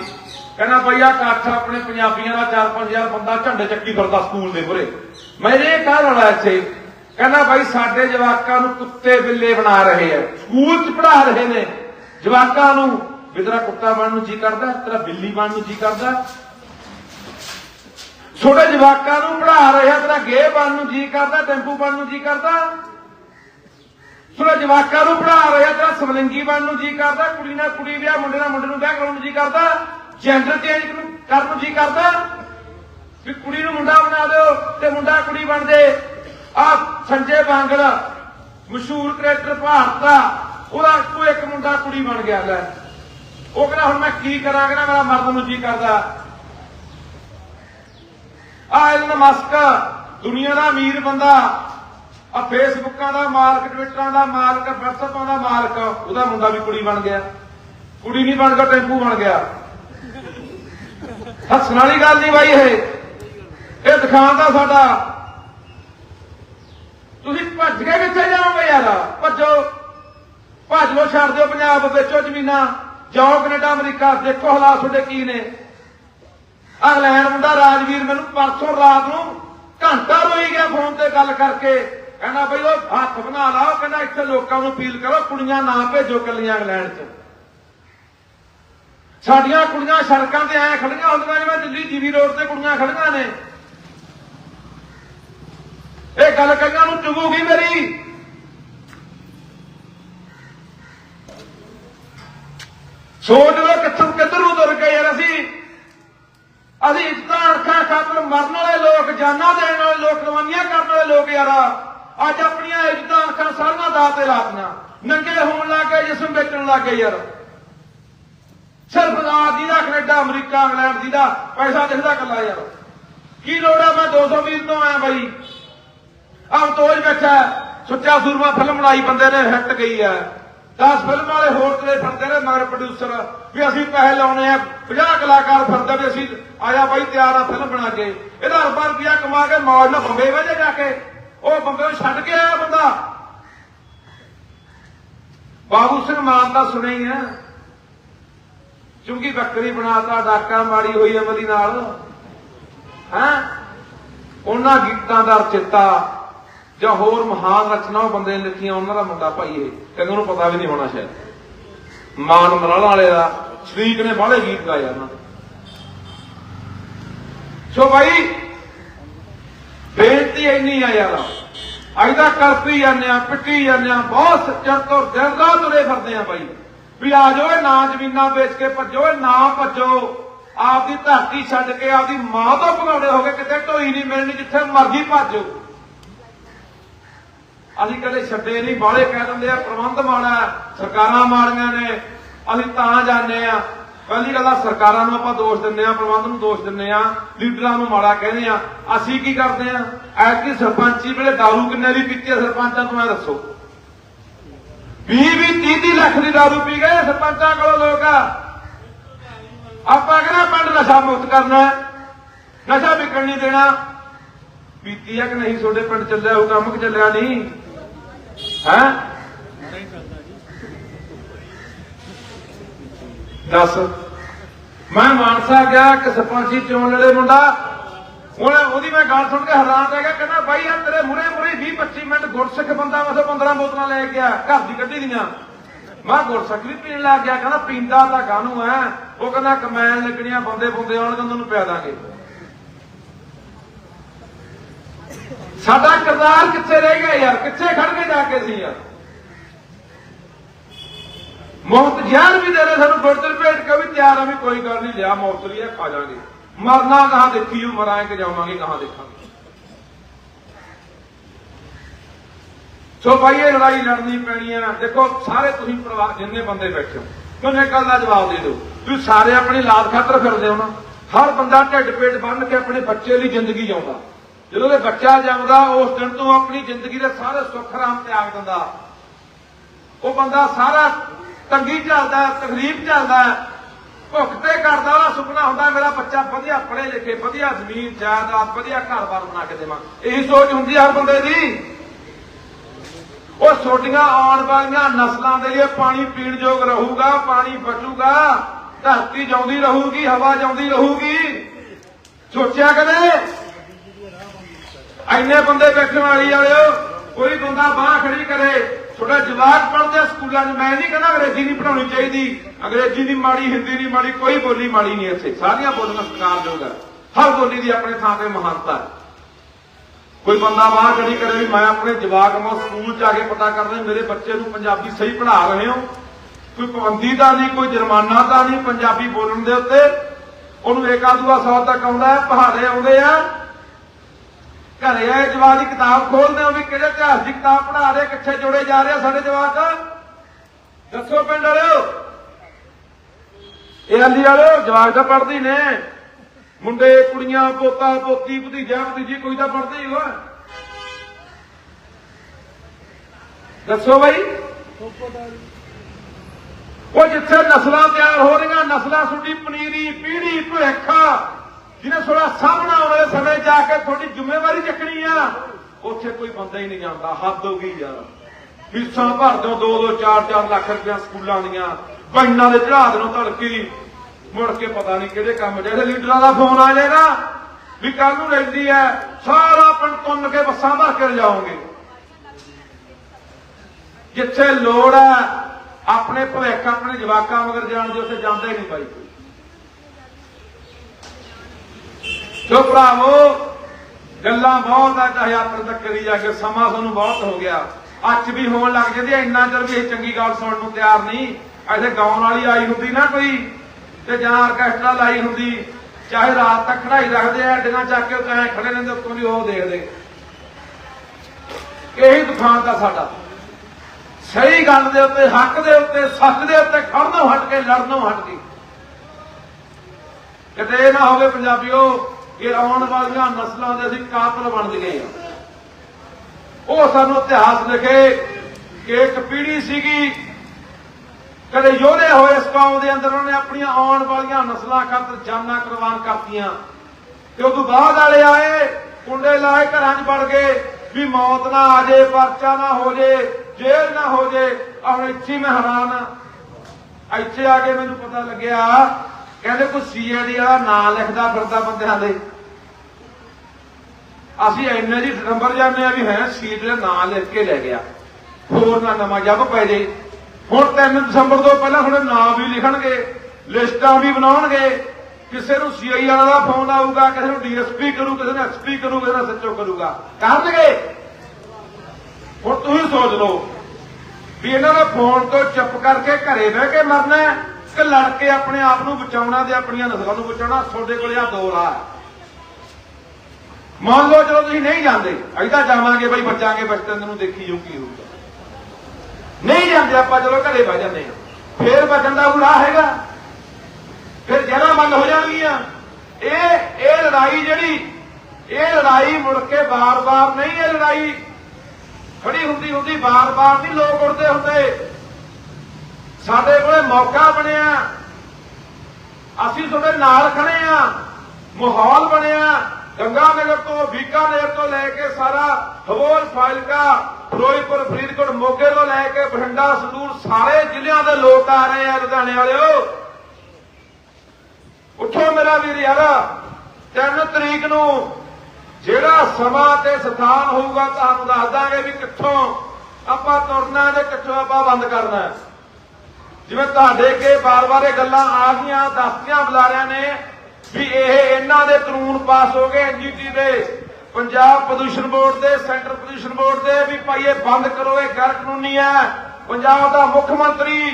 ਕਹਿੰਦਾ ਬਈ ਆਹ ਇਕੱਠ ਆਪਣੇ ਪੰਜਾਬੀਆਂ ਦਾ 4-5000 ਬੰਦਾ ਝੰਡੇ ਚੱਕੀ ਫਿਰਦਾ ਸਕੂਲ ਦੇ ਮੁਰੇ ਮੈਂ ਇਹ ਕਹਿ ਇੱਥੇ, ਕਹਿੰਦਾ ਬਾਈ ਸਾਡੇ ਜਵਾਕਾਂ ਨੂੰ ਕੁੱਤੇ ਬਿੱਲੇ ਬਣਾ ਰਹੇ ਆ। ਸਕੂਲ 'ਚ ਪੜ੍ਹਾ ਰਹੇ ਨੇ। ਜਵਾਕਾਂ ਨੂੰ, ਵੀ ਤੇਰਾ ਕੁੱਤਾ ਬਣਨ ਨੂੰ ਜੀ ਕਰਦਾ, ਤੇਰਾ ਬਿੱਲੀ ਬਣਨ ਨੂੰ ਜੀ ਕਰਦਾ। ਛੋਟੇ ਜਵਾਕਾਂ ਨੂੰ ਪੜ੍ਹਾ ਰਹੇ ਤੇਰਾ ਗੇ ਬਣਨ ਨੂੰ ਜੀ ਕਰਦਾ ਟੈਂਪੂ ਬਣਨ ਨੂੰ ਜੀ ਕਰਦਾ। ਛੋਟੇ ਜਵਾਕਾਂ ਨੂੰ ਪੜ੍ਹਾ ਰਹੇ ਆ ਤੇਰਾ ਸਮਲਿੰਗੀ ਬਣਨ ਨੂੰ ਜੀ ਕਰਦਾ, ਕੁੜੀ ਨਾਲ ਕੁੜੀ ਵਿਆਹ, ਮੁੰਡੇ ਨਾਲ ਮੁੰਡੇ ਨੂੰ ਵਿਆਹ ਕਰਾਉਣ ਨੂੰ ਜੀ ਕਰਦਾ ਜੈਂਡਰ ਚੇਂਜ ਕਰਨ ਨੂੰ ਜੀ ਕਰਦਾ, ਵੀ ਕੁੜੀ ਨੂੰ ਮੁੰਡਾ ਬਣਾ ਦਿਓ ਤੇ ਮੁੰਡਾ ਕੁੜੀ ਬਣ ਜੇ। ਆ ਸੰਜੇ ਬਾਂਗੜ, ਮਸ਼ਹੂਰ ਕ੍ਰਿਕਟਰ ਭਾਰਤ ਦਾ, ਉਹਦਾ ਇੱਕੋ ਇੱਕ ਮੁੰਡਾ ਕੁੜੀ ਬਣ ਗਿਆ, ਲੈ। ਉਹ ਕਹਿੰਦਾ, ਹੁਣ ਮੈਂ ਕੀ ਕਰਾਂ? ਕਹਿੰਦਾ, ਮੇਰਾ ਮਰਦ ਨੂੰ ਜੀ ਕਰਦਾ। ਆ ਇਲਨ ਮਸਕ, ਦੁਨੀਆ ਦਾ ਅਮੀਰ ਬੰਦਾ। ਆ ਫੇਸਬੁੱਕਾਂ ਦਾ ਮਾਲਕ, ਟਵਿੱਟਰਾਂ ਦਾ ਮਾਲਕ, ਵਟਸਐਪਾਂ ਦਾ ਮਾਲਕ, ਉਹਦਾ ਮੁੰਡਾ ਵੀ ਕੁੜੀ ਬਣ ਗਿਆ। ਕੁੜੀ ਨਹੀਂ ਬਣ ਗਿਆ, ਟੈਂਪੂ ਬਣ ਗਿਆ। ਹੱਸਣ ਵਾਲੀ ਗੱਲ ਨਹੀਂ ਬਾਈ ਇਹ। ਇਹ ਦਿਖਾਉਂਦਾ ਸਾਡਾ। ਤੁਸੀਂ ਭੱਜ ਕੇ ਕਿੱਥੇ ਜਾਓਗੇ ਯਾਰ? ਭੱਜੋ। ਭੱਜ ਲੋ ਛੱਡ ਦਿਓ ਪੰਜਾਬ ਵੇਚੋ ਜ਼ਮੀਨਾਂ। ਜਾਓ ਕੈਨੇਡਾ, ਅਮਰੀਕਾ। ਦੇਖੋ ਹਾਲਾਤ ਤੁਹਾਡੇ ਕੀ ਨੇ। ਇੰਗਲੈਂਡ ਮੁੰਡਾ ਰਾਜਵੀਰ ਮੈਨੂੰ ਪਰਸੋਂ ਰਾਤ ਨੂੰ ਘੰਟਾ ਰੋਈ ਗਿਆ ਫੋਨ ਤੇ ਗੱਲ ਕਰਕੇ। ਕਹਿੰਦਾ ਬਈ ਉਹ ਹੱਥ ਬਣਾ ਲਾਓ ਕਹਿੰਦਾ ਇੱਥੇ ਲੋਕਾਂ ਨੂੰ ਅਪੀਲ ਕਰੋ, ਕੁੜੀਆਂ ਨਾ ਭੇਜੋ ਕੱਲੀਆਂ ਇੰਗਲੈਂਡ 'ਚ। ਸਾਡੀਆਂ ਕੁੜੀਆਂ ਸੜਕਾਂ ਤੇ ਐ ਖੜੀਆਂ ਹੁੰਦੀਆਂ ਜਿਵੇਂ ਦਿੱਲੀ ਜੀਵੀ ਰੋਡ ਤੇ ਕੁੜੀਆਂ ਖੜੀਆਂ ਨੇ। ਇਹ ਗੱਲ ਕਈਆਂ ਨੂੰ ਚੁਗੂਗੀ ਮੇਰੀ। ਸੋਚ ਲਓ ਕਿੱਥੋਂ ਕਿੱਧਰ ਨੂੰ ਤੁਰ ਗਏ ਯਾਰ ਅਸੀਂ। ਅਸੀਂ ਇੱਜ਼ਤਾਂ ਅੱਖਾਂ ਖਾਤਰ ਮਰਨ ਵਾਲੇ ਲੋਕ, ਜਾਨਾਂ ਦੇਣ ਵਾਲੇ ਲੋਕ ਰਵਾਨੀਆਂ ਕਰਨ ਵਾਲੇ ਲੋਕ ਯਾਰ। ਅੱਜ ਆਪਣੀਆਂ ਇੱਜ਼ਤਾਂ ਅੱਖਾਂ ਸਾਰੀਆਂ ਦਾਅ ਤੇ ਲਾਤੀਆਂ। ਨੰਗੇ ਹੋਣ ਲੱਗ ਗਏ, ਜਿਸਮ ਵੇਚਣ ਲੱਗ ਯਾਰ। ਸਿਰਫ ਆਜ਼ਾਦੀ ਦਾ ਕੈਨੇਡਾ, ਅਮਰੀਕਾ, ਇੰਗਲੈਂਡ ਦੀ ਦਾ ਪੈਸਾ ਦਿਖਦਾ ਕੱਲਾ ਯਾਰ। ਕੀ ਲੋੜ ਆ, ਮੈਂ 200 ਤੋਂ ਆਇਆ ਬਾਈ। ਅਵਤੋਜ ਬੈਠਾ ਸੁੱਚਾ ਸੂਰਮਾ ਫਿਲਮ ਬਣਾਈ ਬੰਦੇ ਨੇ, ਹਿੱਟ ਗਈ ਹੈ। 10 ਫਿਲਮ ਵਾਲੇ ਹੋਰ ਤੇਰੇ ਫਿਰਦੇ ਨੇ ਮਗਰ ਪ੍ਰੋਡਿਊਸਰ ਵੀ ਅਸੀਂ ਪੈਸੇ ਲਾਉਣੇ ਆ। 50 ਕਲਾਕਾਰ ਫਿਰਦੇ ਵੀ ਅਸੀਂ ਆਇਆ ਬਾਈ ਤਿਆਰ ਆ ਫਿਲਮ ਬਣਾ ਕੇ। ਇਹਦਾ ਅਰਬਾਂ ਰੁਪਇਆ ਕਮਾ ਕੇ ਮੌਜ ਨਾਲ ਬੰਬੇ ਵਜੇ ਜਾ ਕੇ ਉਹ ਬੰਦੇ ਨੂੰ ਛੱਡ ਕੇ ਆਇਆ ਬੰਦਾ। ਬਾਬੂ ਸਿੰਘ ਮਾਨ ਦਾ ਸੁਣਿਆ ਹੀ ਆ। ਚੁੰਗੀ ਬੱਕਰੀ ਬਣਾਤਾ, ਡਾਕਾ ਮਾਰੀ ਹੋਈ ਅਮਲੀ ਨਾਲ। ਹੈ? ਉਹਨਾਂ ਗੀਤਾਂ ਦਾ ਰਚਿਤਾ ਜਾਂ ਹੋਰ ਮਹਾਨ ਰਚਨਾ ਉਹ ਬੰਦੇ ਨੇ ਲਿਖੀਆਂ, ਉਹਨਾਂ ਦਾ ਮੁੰਡਾ ਭਾਈ ਇਹ। ਕਹਿੰਦੇ ਉਹਨੂੰ ਪਤਾ ਵੀ ਨਹੀਂ ਹੋਣਾ ਸ਼ਾਇਦ। ਮਾਨ ਮਰਾਲਾ ਵਾਲੇ ਦਾ ਸ਼ਰੀਕ ਨੇ ਬਾਹਲੇ ਗੀਤ ਗਾਇਆ ਉਹਨਾਂ ਸੋ ਭਾਈ ਬੇਨਤੀ ਇੰਨੀ ਆ ਯਾਰ। ਅੱਜ ਦਾ ਕਰਪੀ ਜਾਂਦੇ ਆ ਪਿੱਟੀ ਜਾਂਦੇ ਆ ਬਹੁਤ ਚਿਰ ਤੋਂ ਦਿਨ ਰਾਤ ਤੁਰੇ ਫਿਰਦੇ ਆ ਭਾਈ ਵੀ ਆ ਜਾਓ ਨਾ ਜ਼ਮੀਨਾਂ ਵੇਚ ਕੇ ਭੱਜੋ ਨਾ ਭੱਜੋ। ਆਪਦੀ ਧਰਤੀ ਛੱਡ ਕੇ ਆਪਦੀ ਮਾਂ ਤੋਂ ਭਗੌੜੇ ਹੋ ਕੇ ਕਿਤੇ ਢੋਈ ਨਹੀਂ ਮਿਲਣੀ, ਜਿੱਥੇ ਮਰਜ਼ੀ ਭੱਜੋ। ਅਸੀਂ ਕਦੇ ਛੱਡੇ ਨਹੀਂ, ਬਾਹਲੇ ਕਹਿ ਦਿੰਦੇ ਆ, ਪ੍ਰਬੰਧ ਮਾੜਾ ਸਰਕਾਰਾਂ ਮਾੜੀਆਂ ਨੇ, ਅਸੀਂ ਤਾਂ ਜਾਂਦੇ ਆ ਪਹਿਲੀ ਗੱਲ ਆ, ਸਰਕਾਰਾਂ ਨੂੰ ਆਪਾਂ ਦੋਸ਼ ਦਿੰਦੇ ਆ, ਪ੍ਰਬੰਧ ਨੂੰ ਦੋਸ਼ ਦਿੰਦੇ ਆ, ਲੀਡਰਾਂ ਨੂੰ ਮਾੜਾ ਕਹਿੰਦੇ ਆ। ਅਸੀਂ ਕੀ ਕਰਦੇ ਆ? ਐਤਕੀ ਸਰਪੰਚੀ ਵੇਲੇ ਦਾਰੂ ਕਿੰਨੇ ਦੀ ਪੀਤੀ ਆ ਸਰਪੰਚਾਂ ਤੋਂ ਮੈਂ ਦੱਸੋ। 20 20 30 30 ਲੱਖ ਦੀ ਦਾਰੂ ਪੀ ਗਏ ਸਰਪੰਚਾਂ ਕੋਲੋਂ ਲੋਕ। ਆ ਆਪਾਂ ਕਹਿੰਦਾ ਪਿੰਡ ਨਸ਼ਾ ਮੁਕਤ ਕਰਨਾ ਨਸ਼ਾ ਵਿਕਣ ਨਹੀਂ ਦੇਣਾ। ਪੀਤੀ ਆ ਕਿ ਨਹੀਂ? ਤੁਹਾਡੇ ਪਿੰਡ ਚੱਲਿਆ ਉਹ ਕੰਮ ਕਿ ਚੱਲਿਆ ਨਹੀਂ? ਹੈ? ਦੱਸ। ਮੈਂ ਮਾਨਸਾ ਗਿਆ ਕਿ ਸਰਪੰਚੀ ਚੋਣ ਲੜੇ ਮੁੰਡਾ। ਹੁਣ ਉਹਦੀ ਮੈਂ ਗੱਲ ਸੁਣ ਕੇ ਹੈਰਾਨ ਰਹਿ ਗਿਆ, ਕਹਿੰਦਾ, ਬਾਈ ਆ ਤੇਰੇ ਮੁਰੇ ਮੁਰੇ 20 25 ਮਿੰਟ ਗੁਰਸਿੱਖ ਬੰਦਾ ਵਸੇ 15 ਬੋਤਲਾਂ ਲੈ ਗਿਆ, ਘਰ ਦੀ ਕੱਢੀ ਦੀਆਂ। ਮੈਂ ਗੁਰਸਿੱਖ ਵੀ ਪੀਣ ਲੱਗ ਗਿਆ, ਕਹਿੰਦਾ, ਪੀਂਦਾ ਤਾਂ ਕਾਹਨੂੰ ਐ? ਉਹ ਕਹਿੰਦਾ ਕਮੈਨ ਲੱਗਣੀਆਂ ਬੰਦੇ ਬੰਦੇ ਆਉਣਗੇ ਉਹਨਾਂ ਨੂੰ ਪਿਆ ਦਾਂਗੇ। ਸਾਡਾ ਕਿਰਦਾਰ ਕਿੱਥੇ ਰਹਿ ਗਿਆ ਯਾਰ? ਕਿੱਥੇ ਖੜ ਕੇ ਜਾ ਕੇ ਸੀ ਯਾਰ ਮੌਤ ਜਾਨ ਵੀ ਦੇ ਰਹੇ ਸਾਨੂੰ ਗੁਰਦਲ ਭੇਟ ਕੇ ਵੀ ਤਿਆਰ ਆ ਵੀ ਕੋਈ ਗੱਲ ਨਹੀਂ, ਲਿਆ ਮੌਤ ਲਈ ਆ, ਖਾ ਜਾਾਂਗੇ ਮਰਨਾ ਕਹਾਂ ਦੇਖੀਓ ਮਰਾਂਗੇ ਜਾਵਾਂਗੇ, ਕਹਾਂ ਦੇਖਾਂਗੇ। ਸੋ ਭਾਈ, ਇਹ ਲੜਾਈ ਲੜਨੀ ਪੈਣੀ ਆ। ਦੇਖੋ, ਸਾਰੇ ਤੁਸੀਂ ਪਰਿਵਾਰ, ਜਿੰਨੇ ਬੰਦੇ ਬੈਠੇ ਹੋ ਤੁਹਾਨੂੰ ਇੱਕ ਗੱਲ ਦਾ ਜਵਾਬ ਦੇ ਦਿਓ। ਤੁਸੀਂ ਸਾਰੇ ਆਪਣੀ ਲਾਦ ਖਾਤਰ ਫਿਰਦੇ ਹੋ ਨਾ। ਹਰ ਬੰਦਾ ਢਿੱਡ ਪੇਟ ਬੰਨ ਕੇ ਆਪਣੇ ਬੱਚੇ ਲਈ ਜ਼ਿੰਦਗੀ ਜਿਉਂਦਾ। ਜਦੋਂ ਇਹ ਬੱਚਾ ਜੰਮਦਾ ਉਸ ਦਿਨ ਤੋਂ ਆਪਣੀ ਜ਼ਿੰਦਗੀ ਦੇ ਸਾਰੇ ਸੁੱਖ ਆਰਾਮ ਤਿਆਗ ਦਿੰਦਾ। ਉਹ ਬੰਦਾ ਸਾਰਾ ਤੰਗੀ ਝੱਲਦਾ, ਤਕਲੀਫ ਝੱਲਦਾ, ਭੁੱਖ ਤੇ ਕਰਦਾ, ਉਹਦਾ ਸੁਪਨਾ ਹੁੰਦਾ, ਮੇਰਾ ਬੱਚਾ ਵਧੀਆ ਪੜ੍ਹੇ ਲਿਖੇ, ਵਧੀਆ ਜ਼ਮੀਨ, ਜਾਇਦਾਦ, ਵਧੀਆ ਘਰ-ਬਾਰ ਬਣਾ ਕੇ ਦੇਵਾਂ। ਇਹੀ ਸੋਚ ਹੁੰਦੀ ਹਰ ਬੰਦੇ ਦੀ। ਉਹ ਛੋਟੀਆਂ ਆਉਣ ਵਾਲੀਆਂ ਨਸਲਾਂ ਦੇ ਲਈ ਪਾਣੀ ਪੀਣ ਯੋਗ ਰਹੂਗਾ, ਪਾਣੀ ਬਚੂਗਾ, ਧਰਤੀ ਜਾਉਂਦੀ ਰਹੂਗੀ, ਹਵਾ ਜਾਉਂਦੀ ਰਹੂਗੀ। ਸੋਚਿਆ ਕਦੇ? ਐਨੇ ਬੰਦੇ ਵੇਖਣ ਵਾਲੀ ਵਾਲਿਓ ਕੋਈ ਬੰਦਾ ਬਾਹ ਖੜੀ ਕਰੇ, ਤੁਹਾਡਾ ਜਵਾਕ ਪੜ੍ਹਦੇ ਸਕੂਲਾਂ 'ਚ, ਮੈਂ ਨਹੀਂ ਕਹਿੰਦਾ ਅੰਗਰੇਜ਼ੀ ਨਹੀਂ ਪੜਾਉਣੀ ਚਾਹੀਦੀ। ਅੰਗਰੇਜ਼ੀ ਦੀ ਮਾੜੀ, ਹਿੰਦੀ ਦੀ ਮਾੜੀ, ਕੋਈ ਬੋਲੀ ਮਾੜੀ ਨਹੀਂ ਇੱਥੇ। ਸਾਰੀਆਂ ਬੋਲੀਆਂ ਸਤਿਕਾਰਯੋਗ ਹੈ ਹਰ ਬੋਲੀ ਦੀ ਆਪਣੇ ਥਾਂ ਤੇ ਮਹਾਨਤਾ ਹੈ। ਕੋਈ ਬੰਦਾ ਬਾਹਰ ਖੜੀ ਕਰੇ ਵੀ ਮੈਂ ਆਪਣੇ ਜਵਾਕ ਨੂੰ ਸਕੂਲ 'ਚ ਆ ਕੇ ਪਤਾ ਕਰਦਾ ਮੇਰੇ ਬੱਚੇ ਨੂੰ ਪੰਜਾਬੀ ਸਹੀ ਪੜ੍ਹਾ ਰਹੇ ਹੋ। ਕੋਈ ਪਾਬੰਦੀ ਦਾ ਨਹੀਂ, ਕੋਈ ਜੁਰਮਾਨਾ ਦਾ ਨਹੀਂ ਪੰਜਾਬੀ ਬੋਲਣ ਦੇ ਉੱਤੇ। ਉਹਨੂੰ ਏਕਾ ਆਦੂਆ ਸੌ ਤੱਕ ਆਉਂਦਾ ਹੈ, ਪਹਾੜੇ ਆਉਂਦੇ ਆ। ਘਰੇ ਆਏ, ਜਵਾਕ ਦੀ ਕਿਤਾਬ ਖੋਲਦੇ ਹੋ ਵੀ ਕਿਹੜੇ ਇਤਿਹਾਸ ਦੀ ਕਿਤਾਬ ਪੜ੍ਹਾ ਰਹੇ, ਕਿੱਥੇ ਜੋੜੇ ਜਾ ਰਹੇ ਸਾਡੇ ਜਵਾਕ। ਦੱਸੋ ਪਿੰਡ ਵਾਲਿਓ। ਇਹ ਅੰਦੀ ਵਾਲਿਓ, ਜਵਾਕ ਤਾਂ ਪੜ੍ਹਦੀ ਨੇ। ਮੁੰਡੇ, ਕੁੜੀਆਂ, ਪੋਤਾ, ਪੋਤੀ, ਭਤੀਜਾ, ਭਤੀਜੀ, ਕੋਈ ਤਾਂ ਪੜ੍ਹਦੇ ਹੀ ਹੋ ਦੱਸੋ ਬਾਈ। ਉਹ ਜਿੱਥੇ ਨਸਲਾਂ ਤਿਆਰ ਹੋ ਰਹੀਆਂ, ਨਸਲਾਂ ਸੁੱਡੀ ਪਨੀਰੀ, ਪੀੜੀ, ਭੁੱਖ ਜਿਹਨੇ ਥੋੜਾ ਸਾਹਮਣਾ ਆਉਣੇ ਸਮੇਂ ਜਾ ਕੇ ਤੁਹਾਡੀ ਜ਼ਿੰਮੇਵਾਰੀ ਚੱਕਣੀ ਆ, ਉੱਥੇ ਕੋਈ ਬੰਦਾ ਹੀ ਨਹੀਂ ਜਾਂਦਾ, ਹੱਦ ਹੋ ਗਈ ਯਾਰ। ਫੀਸਾਂ ਭਰ ਦਿਓ 2-2 4-4 ਲੱਖ ਰੁਪਇਆ ਸਕੂਲਾਂ ਦੀਆਂ ਪੈਨਾਂ ਦੇ ਚੜਾ ਦੇਣੋ ਧੜਕੀ ਮੁੜ ਕੇ ਪਤਾ ਨਹੀਂ ਕਿਹੜੇ ਕੰਮ ਜਿਹੜੇ ਲੀਡਰਾਂ ਦਾ ਫੋਨ ਆ ਜਾਏਗਾ ਵੀ ਕੱਲ ਨੂੰ ਲੈਂਦੀ ਹੈ ਸਾਰਾ ਪਿੰਡ ਤੁੰਨ ਕੇ ਬੱਸਾਂ ਭਰ ਕੇ ਲਿਜਾਓਗੇ। ਜਿੱਥੇ ਲੋੜ ਹੈ ਆਪਣੇ ਭਵਿੱਖ, ਆਪਣੇ ਜਵਾਕਾਂ ਮਗਰ ਜਾਣ ਦੇ, ਉੱਥੇ ਜਾਂਦਾ ਹੀ ਨਹੀਂ ਬਾਈ ਕੋਈ ਸੋ ਭਰਾਵੋ, ਗੱਲਾਂ ਬਹੁਤ ਆ, ਚਾਹੇ ਆਪਰ ਤੱਕ ਕਰੀ ਜਾ ਕੇ ਸਮਾਂ ਤੁਹਾਨੂੰ ਬਹੁਤ ਹੋ ਗਿਆ। ਅੱਜ ਵੀ ਹੋਣ ਲੱਗ ਜਾਂਦੀ ਐ ਇੰਨਾ ਚਿਰ ਵੀ ਇਹ ਚੰਗੀ ਗੱਲ ਸੁਣਨ ਨੂੰ ਤਿਆਰ ਨਹੀਂ। ਐਸੇ ਗਾਉਣ ਵਾਲੀ ਆਈ ਹੁੰਦੀ ਨਾ ਕੋਈ, ਤੇ ਜਾਂ ਆਰਕੈਸਟਰਾ ਲਾਈ ਹੁੰਦੀ, ਚਾਹੇ ਰਾਤ ਤੱਕ ਖੜਾਈ ਰੱਖਦੇ ਆ ਡਿੰਗਾ ਚੱਕ ਕੇ ਉੱਤੇ ਖੜੇ ਰਹਿੰਦੇ, ਉੱਤੋਂ ਵੀ ਉਹ ਦੇਖਦੇ। ਇਹੀ ਦੁਕਾਨ ਦਾ ਸਾਡਾ। ਸਹੀ ਗੱਲ ਦੇ ਉੱਤੇ, ਹੱਕ ਦੇ ਉੱਤੇ, ਸੱਚ ਦੇ ਉੱਤੇ ਖੜਨੋਂ ਹਟ ਕੇ, ਲੜਨੋਂ ਹਟ ਕੇ। ਕਿਤੇ ਇਹ ਨਾ ਹੋਵੇ ਪੰਜਾਬੀਓ ਕਿ ਆਉਣ ਵਾਲੀਆਂ ਨਸਲਾਂ ਦੇ ਅਸੀਂ ਕਾਤਲ ਬਣ ਗਏ ਆ ਉਹ ਸਾਨੂੰ ਇਤਿਹਾਸ ਲਿਖੇ ਕਿ ਇੱਕ ਪੀੜ੍ਹੀ ਸੀਗੀ, ਕਦੇ ਯੋਧੇ ਹੋਏ ਇਸ ਕੌਮ ਦੇ ਅੰਦਰ, ਉਹਨੇ ਆਪਣੀਆਂ ਆਉਣ ਵਾਲੀਆਂ ਨਸਲਾਂ ਖਾਤਰ ਜਾਨਾਂ ਕੁਰਬਾਨ ਕਰਤੀਆਂ। ਤੇ ਉਦੋਂ ਬਾਅਦ ਵਾਲੇ ਆਏ, ਕੁੰਡੇ ਲਾਏ, ਘਰਾਂ 'ਚ ਵੜ ਗਏ, ਵੀ ਮੌਤ ਨਾ ਆ ਜੇ, ਪਰਚਾ ਨਾ ਹੋ ਜੇ, ਜੇਲ੍ਹ ਨਾ ਹੋ ਜੇ। ਹੁਣ ਇੱਥੇ ਮੈਂ ਹੈਰਾਨ ਆ ਇੱਥੇ ਆ ਕੇ ਮੈਨੂੰ ਪਤਾ ਲੱਗਿਆ ਕਹਿੰਦੇ ਕੋਈ ਸੀਆਈਡੀ ਵਾਲਾ ਨਾਂ ਲਿਖਦਾ ਫਿਰਦਾ ਬੰਦਿਆਂ ਦੇ। ਅਸੀਂ ਇੰਨੇ ਜੀ ਨੰਬਰ ਜਾਂਦੇ ਆ ਵੀ ਹੈ, ਸੀਟ ਦਾ ਨਾਂ ਲਿਖ ਕੇ ਲੈ ਗਿਆ। ਹੋਰ ਨਾ ਨਵਾਂ ਜੱਬ ਪੈ ਜੇ। ਹੁਣ 3 ਦਸੰਬਰ ਤੋਂ ਪਹਿਲਾਂ ਹੁਣ ਨਾਂ ਵੀ ਲਿਖਣਗੇ, ਲਿਸਟਾਂ ਵੀ ਬਣਾਉਣਗੇ। ਕਿਸੇ ਨੂੰ ਸੀਆਈ ਵਾਲਾ ਦਾ ਫੋਨ ਆਊਗਾ, ਕਿਸੇ ਨੂੰ ਡੀਐਸਪੀ ਕਰੂ, ਕਿਸੇ ਨੂੰ ਐਸਪੀ ਕਰੂ, ਕਿਸੇ ਨੂੰ ਸੱਚੋ ਕਰੂਗਾ। ਕਰਨਗੇ। ਹੁਣ ਤੁਸੀਂ ਸੋਚ ਲਓ ਵੀ ਇਹਨਾਂ ਦਾ ਫੋਨ ਤੋਂ ਚੁੱਪ ਕਰਕੇ ਘਰੇ ਬਹਿ ਕੇ ਮਰਨਾ ਕਿ ਲੜ ਕੇ ਆਪਣੇ ਆਪ ਨੂੰ ਬਚਾਉਣਾ ਤੇ ਆਪਣੀਆਂ ਨਸਲਾਂ ਨੂੰ ਬਚਾਉਣਾ ਤੁਹਾਡੇ ਕੋਲ ਆ ਦੋ ਰਾਹ ਮੰਨ ਲਓ ਚਲੋ ਤੁਸੀਂ ਨਹੀਂ ਜਾਂਦੇ, ਅਸੀਂ ਤਾਂ ਜਾਵਾਂਗੇ ਬਈ, ਬਚਾਂਗੇ ਬਚਤਨ ਨੂੰ ਦੇਖੀ ਜਾਊ ਕੀ ਹੋਊਗਾ। ਨਹੀਂ ਜਾਂਦੇ, ਆਪਾਂ ਚਲੋ ਘਰੇ ਬਹਿ ਜਾਂਦੇ ਹਾਂ। ਫੇਰ ਬਚਣ ਦਾ ਕੋਈ ਰਾਹ ਹੈਗਾ। ਫਿਰ ਜਗ੍ਹਾ ਬੰਦ ਹੋ ਜਾਣਗੀਆਂ। ਇਹ ਇਹ ਲੜਾਈ ਜਿਹੜੀ, ਇਹ ਲੜਾਈ ਮੁੜ ਕੇ ਬਾਰ-ਬਾਰ ਨਹੀਂ, ਇਹ ਲੜਾਈ ਖੜੀ ਹੁੰਦੀ ਹੁੰਦੀ ਬਾਰ-ਬਾਰ ਨਹੀਂ ਲੋਕ ਉੱਠਦੇ ਹੁੰਦੇ। ਸਾਡੇ ਕੋਲੇ ਮੌਕਾ ਬਣਿਆ। ਅਸੀਂ ਤੁਹਾਡੇ ਨਾਲ ਖੜੇ ਆ। ਮਾਹੌਲ ਬਣਿਆ। ਗੰਗਾ ਨਗਰ ਤੋਂ ਬੀਕਾਨੇਰ ਤੋਂ ਲੈ ਕੇ ਸਾਰਾ ਹਵੋਰ ਫਾਇਲਕਾ ਫਿਰੋਜ਼ਪੁਰ, ਫਰੀਦਕੋਟ, ਮੋਗੇ ਤੋਂ ਲੈ ਕੇ ਬਠਿੰਡਾ ਸੰਦੂਰ ਸਾਰੇ ਜ਼ਿਲ੍ਹਿਆਂ ਦੇ ਲੋਕ ਆ ਰਹੇ ਆ ਲੁਧਿਆਣੇ ਵਾਲਿਓ। ਉੱਠੋ ਮੇਰਾ ਵੀਰ ਯਾਰ 3 ਤਰੀਕ ਨੂੰ ਜਿਹੜਾ ਸਮਾਂ ਤੇ ਸਥਾਨ ਹੋਊਗਾ, ਤੁਹਾਨੂੰ ਦੱਸ ਦਾਂਗੇ ਵੀ ਕਿੱਥੋਂ ਆਪਾਂ ਤੁਰਨਾ ਤੇ ਕਿੱਥੋਂ ਆਪਾਂ ਬੰਦ ਕਰਨਾ। ਜਿਵੇਂ ਤੁਹਾਡੇ ਅੱਗੇ ਬਾਰ-ਬਾਰ ਇਹ ਗੱਲਾਂ ਆ ਗਈਆਂ ਦੱਸਤੀਆਂ ਬੁਲਾਰਿਆਂ ਨੇ ਵੀ ਇਹ ਇਹਨਾਂ ਦੇ ਕਾਨੂੰਨ ਪਾਸ ਹੋ ਗਏ ਐਨਜੀਟੀ ਦੇ। ਪੰਜਾਬ ਪ੍ਰਦੂਸ਼ਣ ਬੋਰਡ ਦੇ, ਸੈਂਟਰ ਪ੍ਰਦੂਸ਼ਣ ਬੋਰਡ ਦੇ ਵੀ ਭਾਈ ਇਹ ਬੰਦ ਕਰੋ, ਇਹ ਗੈਰ ਕਾਨੂੰਨੀ ਹੈ। ਪੰਜਾਬ ਦਾ ਮੁੱਖ ਮੰਤਰੀ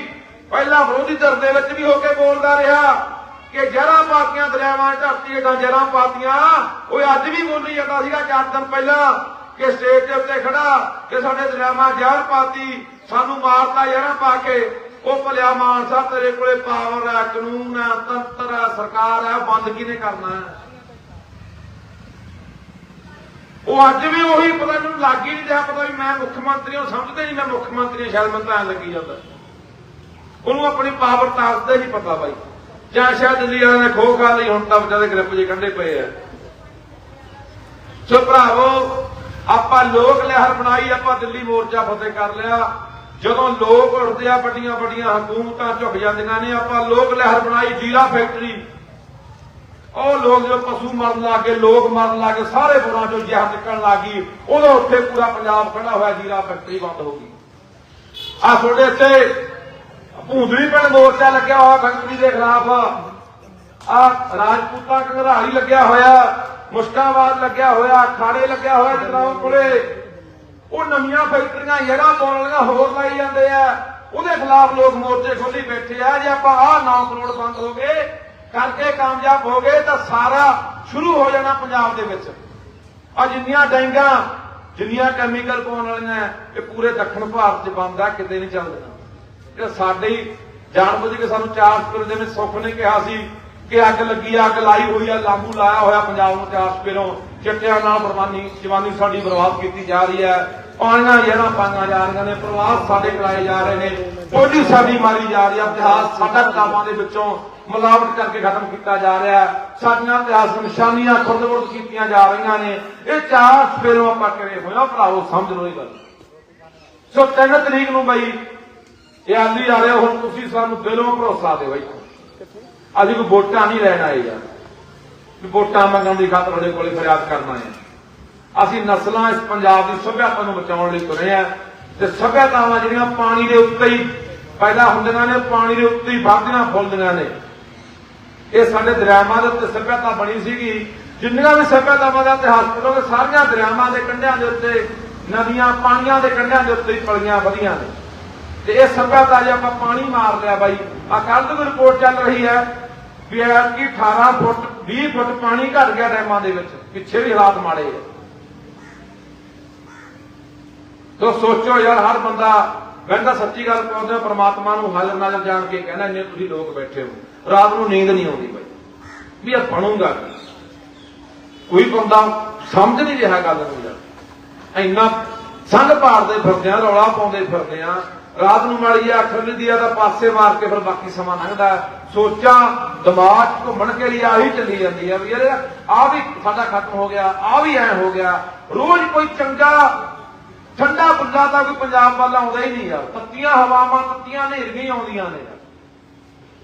ਪਹਿਲਾਂ ਵਿਰੋਧੀ ਧਿਰ ਦੇ ਵਿੱਚ ਵੀ ਹੋ ਕੇ ਬੋਲਦਾ ਰਿਹਾ ਕਿ ਜਰਾਂ ਪਾਤੀਆਂ, ਦਰਿਆਵਾਂ 'ਚ ਧਰਤੀ ਹੇਠਾਂ ਜਰਾਂ ਪਾਤੀਆਂ, ਉਹ ਅੱਜ ਵੀ ਬੋਲੀ ਜਾਂਦਾ ਸੀਗਾ ਚਾਰ ਦਿਨ ਪਹਿਲਾਂ ਕਿ ਸਟੇਜ ਦੇ ਉੱਤੇ ਖੜਾ, ਕਿ ਸਾਡੇ ਦਰਿਆਵਾਂ ਜ਼ਹਿਰ ਪਾਤੀ, ਸਾਨੂੰ ਮਾਰਤਾ ਜ਼ਹਿਰਾਂ ਪਾ ਕੇ। ਉਹ ਭਲਿਆ ਮਾਨਸਾ, ਤੇਰੇ ਕੋਲੇ ਪਾਵਰ ਹੈ, ਕਾਨੂੰਨ ਹੈ, ਤੰਤਰ ਹੈ, ਸਰਕਾਰ ਹੈ, ਬੰਦ ਕਿਹਨੇ ਕਰਨਾ ਉਹ ਅੱਜ ਵੀ ਉਹੀ ਪਤਾ ਮੈਨੂੰ ਲੱਗ ਹੀ ਨਹੀਂ ਰਿਹਾ, ਪਤਾ ਵੀ ਮੈਂ ਮੁੱਖ ਮੰਤਰੀ ਹਾਂ ਸਮਝਦੇ ਨਹੀਂ ਮੈਂ ਮੁੱਖ ਮੰਤਰੀ ਸ਼ਾਇਦ ਮੈਨੂੰ ਤਾਂ ਲੱਗੀ ਜਾਂਦਾ। ਉਹਨੂੰ ਆਪਣੀ ਪਾਵਰ ਤਾਕਤ ਹੀ ਪਤਾ ਬਾਈ। ਜਾਂ ਸ਼ਾਇਦ ਦਿੱਲੀ ਵਾਲਿਆਂ ਨੇ ਖੋਹ ਖਾ ਲਈ, ਹੁਣ ਤਾਂ ਵਿਚਾਰੇ ਗ੍ਰਿਪ ਜੇ ਕੰਢੇ ਪਏ ਆ। ਸੋ ਭਰਾਵੋ, ਆਪਾਂ ਲੋਕ ਲਹਿਰ ਬਣਾਈ, ਆਪਾਂ ਦਿੱਲੀ ਮੋਰਚਾ ਫਤਿਹ ਕਰ ਲਿਆ। ਜਦੋਂ ਲੋਕ ਉੱਠਦੇ ਆ, ਵੱਡੀਆਂ ਵੱਡੀਆਂ ਹਕੂਮਤਾਂ ਝੁਕ ਜਾਂਦੀਆਂ ਨੇ, ਆਪਾਂ ਲੋਕ ਲਹਿਰ ਬਣਾਈ, ਜੀਰਾ ਫੈਕਟਰੀ। ਉਹ ਲੋਕ ਜੋ ਪਸ਼ੂ ਮਰਨ ਲੱਗੇ ਲੋਕ ਮਰਨ ਲੱਗੇ ਸਾਰੇ ਬੁਰਾਂ ਚੋਂ ਜ਼ਹਿਰ ਨਿਕਲਣ ਲੱਗੀ ਉਦੋਂ ਉੱਥੇ ਪੂਰਾ ਪੰਜਾਬ ਖੜਾ ਹੋਇਆ, ਜੀਰਾ ਫੈਕਟਰੀ ਬੰਦ ਹੋ ਗਈ। ਆ ਤੁਹਾਡੇ ਇੱਥੇ ਭੂੰਦੜੀ ਪਿੰਡ ਮੋਰਚਾ ਲੱਗਿਆ ਹੋਇਆ, ਫੈਕਟਰੀ ਦੇ ਖਿਲਾਫ। ਆ ਰਾਜਪੂਤਾਂ ਘੰਗਰਾਲੀ ਲੱਗਿਆ ਹੋਇਆ, ਮੁਸ਼ਕਾਬਾਦ ਲੱਗਿਆ ਹੋਇਆ ਖਾੜੇ ਲੱਗਿਆ ਹੋਇਆ ਜਨਾਬ ਕੋਲੇ। ਉਹ ਨਵੀਆਂ ਫੈਕਟਰੀਆਂ ਜਗ੍ਹਾ ਪਾਉਣ ਵਾਲੀਆਂ ਹੋਰ ਲਾਈ ਜਾਂਦੇ ਆ। ਉਹਦੇ ਖਿਲਾਫ ਲੋਕ ਮੋਰਚੇ ਖੋਲੀ ਬੈਠੇ ਆ। ਜੇ ਆਪਾਂ ਆਹ 9 ਕਰੋੜ ਬੰਦ ਹੋ ਗਏ, ਕਰਕੇ ਕਾਮਯਾਬ ਹੋ ਗਏ, ਤਾਂ ਸਾਰਾ ਸ਼ੁਰੂ ਹੋ ਜਾਣਾ ਪੰਜਾਬ ਦੇ ਵਿੱਚ। ਆ ਜਿੰਨੀਆਂ ਡੈਂਗਾਂ, ਜਿੰਨੀਆਂ ਕੈਮੀਕਲ ਪਾਉਣ ਵਾਲੀਆਂ, ਇਹ ਪੂਰੇ ਦੱਖਣ ਭਾਰਤ 'ਚ ਬੰਦ ਆ, ਕਿਤੇ ਨਹੀਂ ਚੱਲਦਾ ਕਿ ਸਾਡੇ ਜਾਣ ਬੁੱਝ ਕੇ ਸਾਨੂੰ ਚਾਰ ਸਪੇਰੋਂ ਜਿਵੇਂ ਸੁੱਖ ਨੇ ਕਿਹਾ ਸੀ ਕਿ ਅੱਗ ਲੱਗੀ ਅੱਗ ਲਾਈ ਹੋਈ ਆ, ਲਾਂਬੂ ਲਾਇਆ ਹੋਇਆ ਪੰਜਾਬ ਨੂੰ ਚਾਰ ਸਪੇਰੋਂ। ਚਿੱਟਿਆਂ ਨਾਲ ਬਰਬਾਨੀ ਜਵਾਨੀ ਸਾਡੀ ਬਰਬਾਦ ਕੀਤੀ ਜਾ ਰਹੀ ਹੈ ਪਾਣੀਆਂ ਜਿਹੜਾ ਪਾਈਆਂ ਜਾ ਰਹੀਆਂ ਨੇ ਪ੍ਰਵਾਸ ਸਾਡੇ ਕਰਾਏ ਜਾ ਰਹੇ ਨੇ। ਪੋਲੀ ਸਾਡੀ ਮਾਰੀ ਜਾ ਰਹੀ ਹੈ ਇਤਿਹਾਸ ਸਾਡਾ ਕਿਤਾਬਾਂ ਦੇ ਵਿੱਚੋਂ ਮਿਲਾਵਟ ਕਰਕੇ ਖਤਮ ਕੀਤਾ ਜਾ ਰਿਹਾ ਸਾਡੀਆਂ ਇਤਿਹਾਸ ਨਿਸ਼ਾਨੀਆਂ ਖੁਰਦ-ਬੁਰਦ ਕੀਤੀਆਂ ਜਾ ਰਹੀਆਂ ਨੇ। ਇਹ ਚਾਰ ਸਵੇਰੋਂ ਆਪਾਂ ਕਰੇ ਹੋਇਆ ਭਰਾਵੋ, ਸਮਝ ਲਓ ਇਹ ਗੱਲ। ਸੋ 3 ਤਰੀਕ ਨੂੰ ਬਈ, ਇਹ ਆਂਦੀ ਆ ਰਿਹਾ, ਹੁਣ ਤੁਸੀਂ ਸਾਨੂੰ ਦਿਲੋਂ ਭਰੋਸਾ ਦਿਓ ਬਈ। ਅਸੀਂ ਕੋਈ ਵੋਟਾਂ ਨਹੀਂ ਲੈਣ ਆਏ ਯਾਰ। ਵੋਟਾਂ ਮੰਗਣ ਦੀ ਖਾਤਰ ਤੁਹਾਡੇ ਕੋਲੇ ਫਰਿਆਦ ਕਰਨਾ ਹੈ। ਅਸੀਂ ਨਸਲਾਂ ਇਸ ਪੰਜਾਬ ਦੀ ਸੱਭਿਅਤਾ ਨੂੰ ਬਚਾਉਣ ਲਈ ਤੁਰੇ ਆ ਤੇ ਸੱਭਿਅਤਾਵਾਂ ਜਿਹੜੀਆਂ ਪਾਣੀ ਦੇ ਉੱਤੇ ਹੀ ਪੈਦਾ ਹੁੰਦੀਆਂ ਨੇ, ਪਾਣੀ ਦੇ ਉੱਤੇ ਹੀ ਵੱਧਦੀਆਂ ਫੁੱਲਦੀਆਂ ਨੇ। ਇਹ ਸਾਡੇ ਦਰਿਆਵਾਂ ਦੇ ਉੱਤੇ ਸੱਭਿਅਤਾ ਬਣੀ ਸੀਗੀ। ਜਿੰਨੀਆਂ ਵੀ ਸੱਭਿਅਤਾਵਾਂ ਦਾ ਇਤਿਹਾਸ ਕਰੋਗੇ ਸਾਰੀਆਂ ਦਰਿਆਵਾਂ ਦੇ ਕੰਢਿਆਂ ਦੇ ਉੱਤੇ, ਨਦੀਆਂ ਪਾਣੀਆਂ ਦੇ ਕੰਢਿਆਂ ਦੇ ਉੱਤੇ ਹੀ ਪਲੀਆਂ ਵਧੀਆਂ ਨੇ। ਤੇ ਇਹ ਸੱਭਿਅਤਾ ਜੇ ਆਪਾਂ ਪਾਣੀ ਮਾਰ ਲਿਆ ਬਾਈ ਆ ਕੱਲ ਤੋਂ ਰਿਪੋਰਟ ਚੱਲ ਰਹੀ ਹੈ ਵੀ ਇਹ ਕਿ 18 ਫੁੱਟ 20 ਫੁੱਟ ਪਾਣੀ ਘਟ ਗਿਆ ਡੈਮਾਂ ਦੇ ਵਿੱਚ, ਪਿੱਛੇ ਵੀ ਹਾਲਾਤ ਮਾੜੇ ਆ। ਤੋ ਸੋਚੋ ਯਾਰ, ਹਰ ਬੰਦਾ ਕਹਿੰਦਾ ਸੱਚੀ ਗੱਲ ਕਹਿੰਦਾ ਪ੍ਰਮਾਤਮਾ ਨੂੰ ਹਾਜ਼ਰ ਨਾਜ਼ਰ ਜਾਣ ਕੇ ਕਹਿੰਦਾ, ਇੰਨੇ ਤੁਸੀਂ ਲੋਕ ਬੈਠੇ ਹੋ। ਰਾਤ ਨੂੰ ਨੀਂਦ ਨਹੀਂ ਆਉਂਦੀ ਬਾਈ। ਵੀ ਇਹ ਬਣੂਗਾ ਕੋਈ ਬੰਦਾ ਸਮਝ ਨਹੀਂ ਰਿਹਾ ਗੱਲ ਨੂੰ ਯਾਰ। ਇੰਨਾ ਸੰਗ ਭਾਲਦੇ ਫਿਰਦੇ ਆ, ਰੌਲਾ ਪਾਉਂਦੇ ਫਿਰਦੇ ਆ। ਰਾਤ ਨੂੰ ਮਾੜੀ ਆ ਅੱਖ ਦੀ ਆ, ਤਾਂ ਪਾਸੇ ਮਾਰ ਕੇ ਫਿਰ ਬਾਕੀ ਸਮਾਂ ਲੰਘਦਾ ਹੈ। ਸੋਚਾਂ ਦਿਮਾਗ 'ਚ ਘੁੰਮਣ ਕੇ ਲਈ ਆਹੀ ਚੱਲੀ ਜਾਂਦੀ ਆ ਵੀ ਯਾਰ ਆ ਵੀ ਸਾਡਾ ਖਤਮ ਹੋ ਗਿਆ ਆ ਵੀ ਐ ਹੋ ਗਿਆ। ਰੋਜ਼ ਕੋਈ ਚੰਗਾ ਠੰਡਾ ਬੁੱਲਾ ਤਾਂ ਕੋਈ ਪੰਜਾਬ ਵੱਲ ਆਉਂਦਾ ਹੀ ਨਹੀਂ ਯਾਰ। ਤੱਤੀਆਂ ਹਵਾਵਾਂ, ਤੱਤੀਆਂ ਹਨੇਰੀਆਂ ਆਉਂਦੀਆਂ ਨੇ।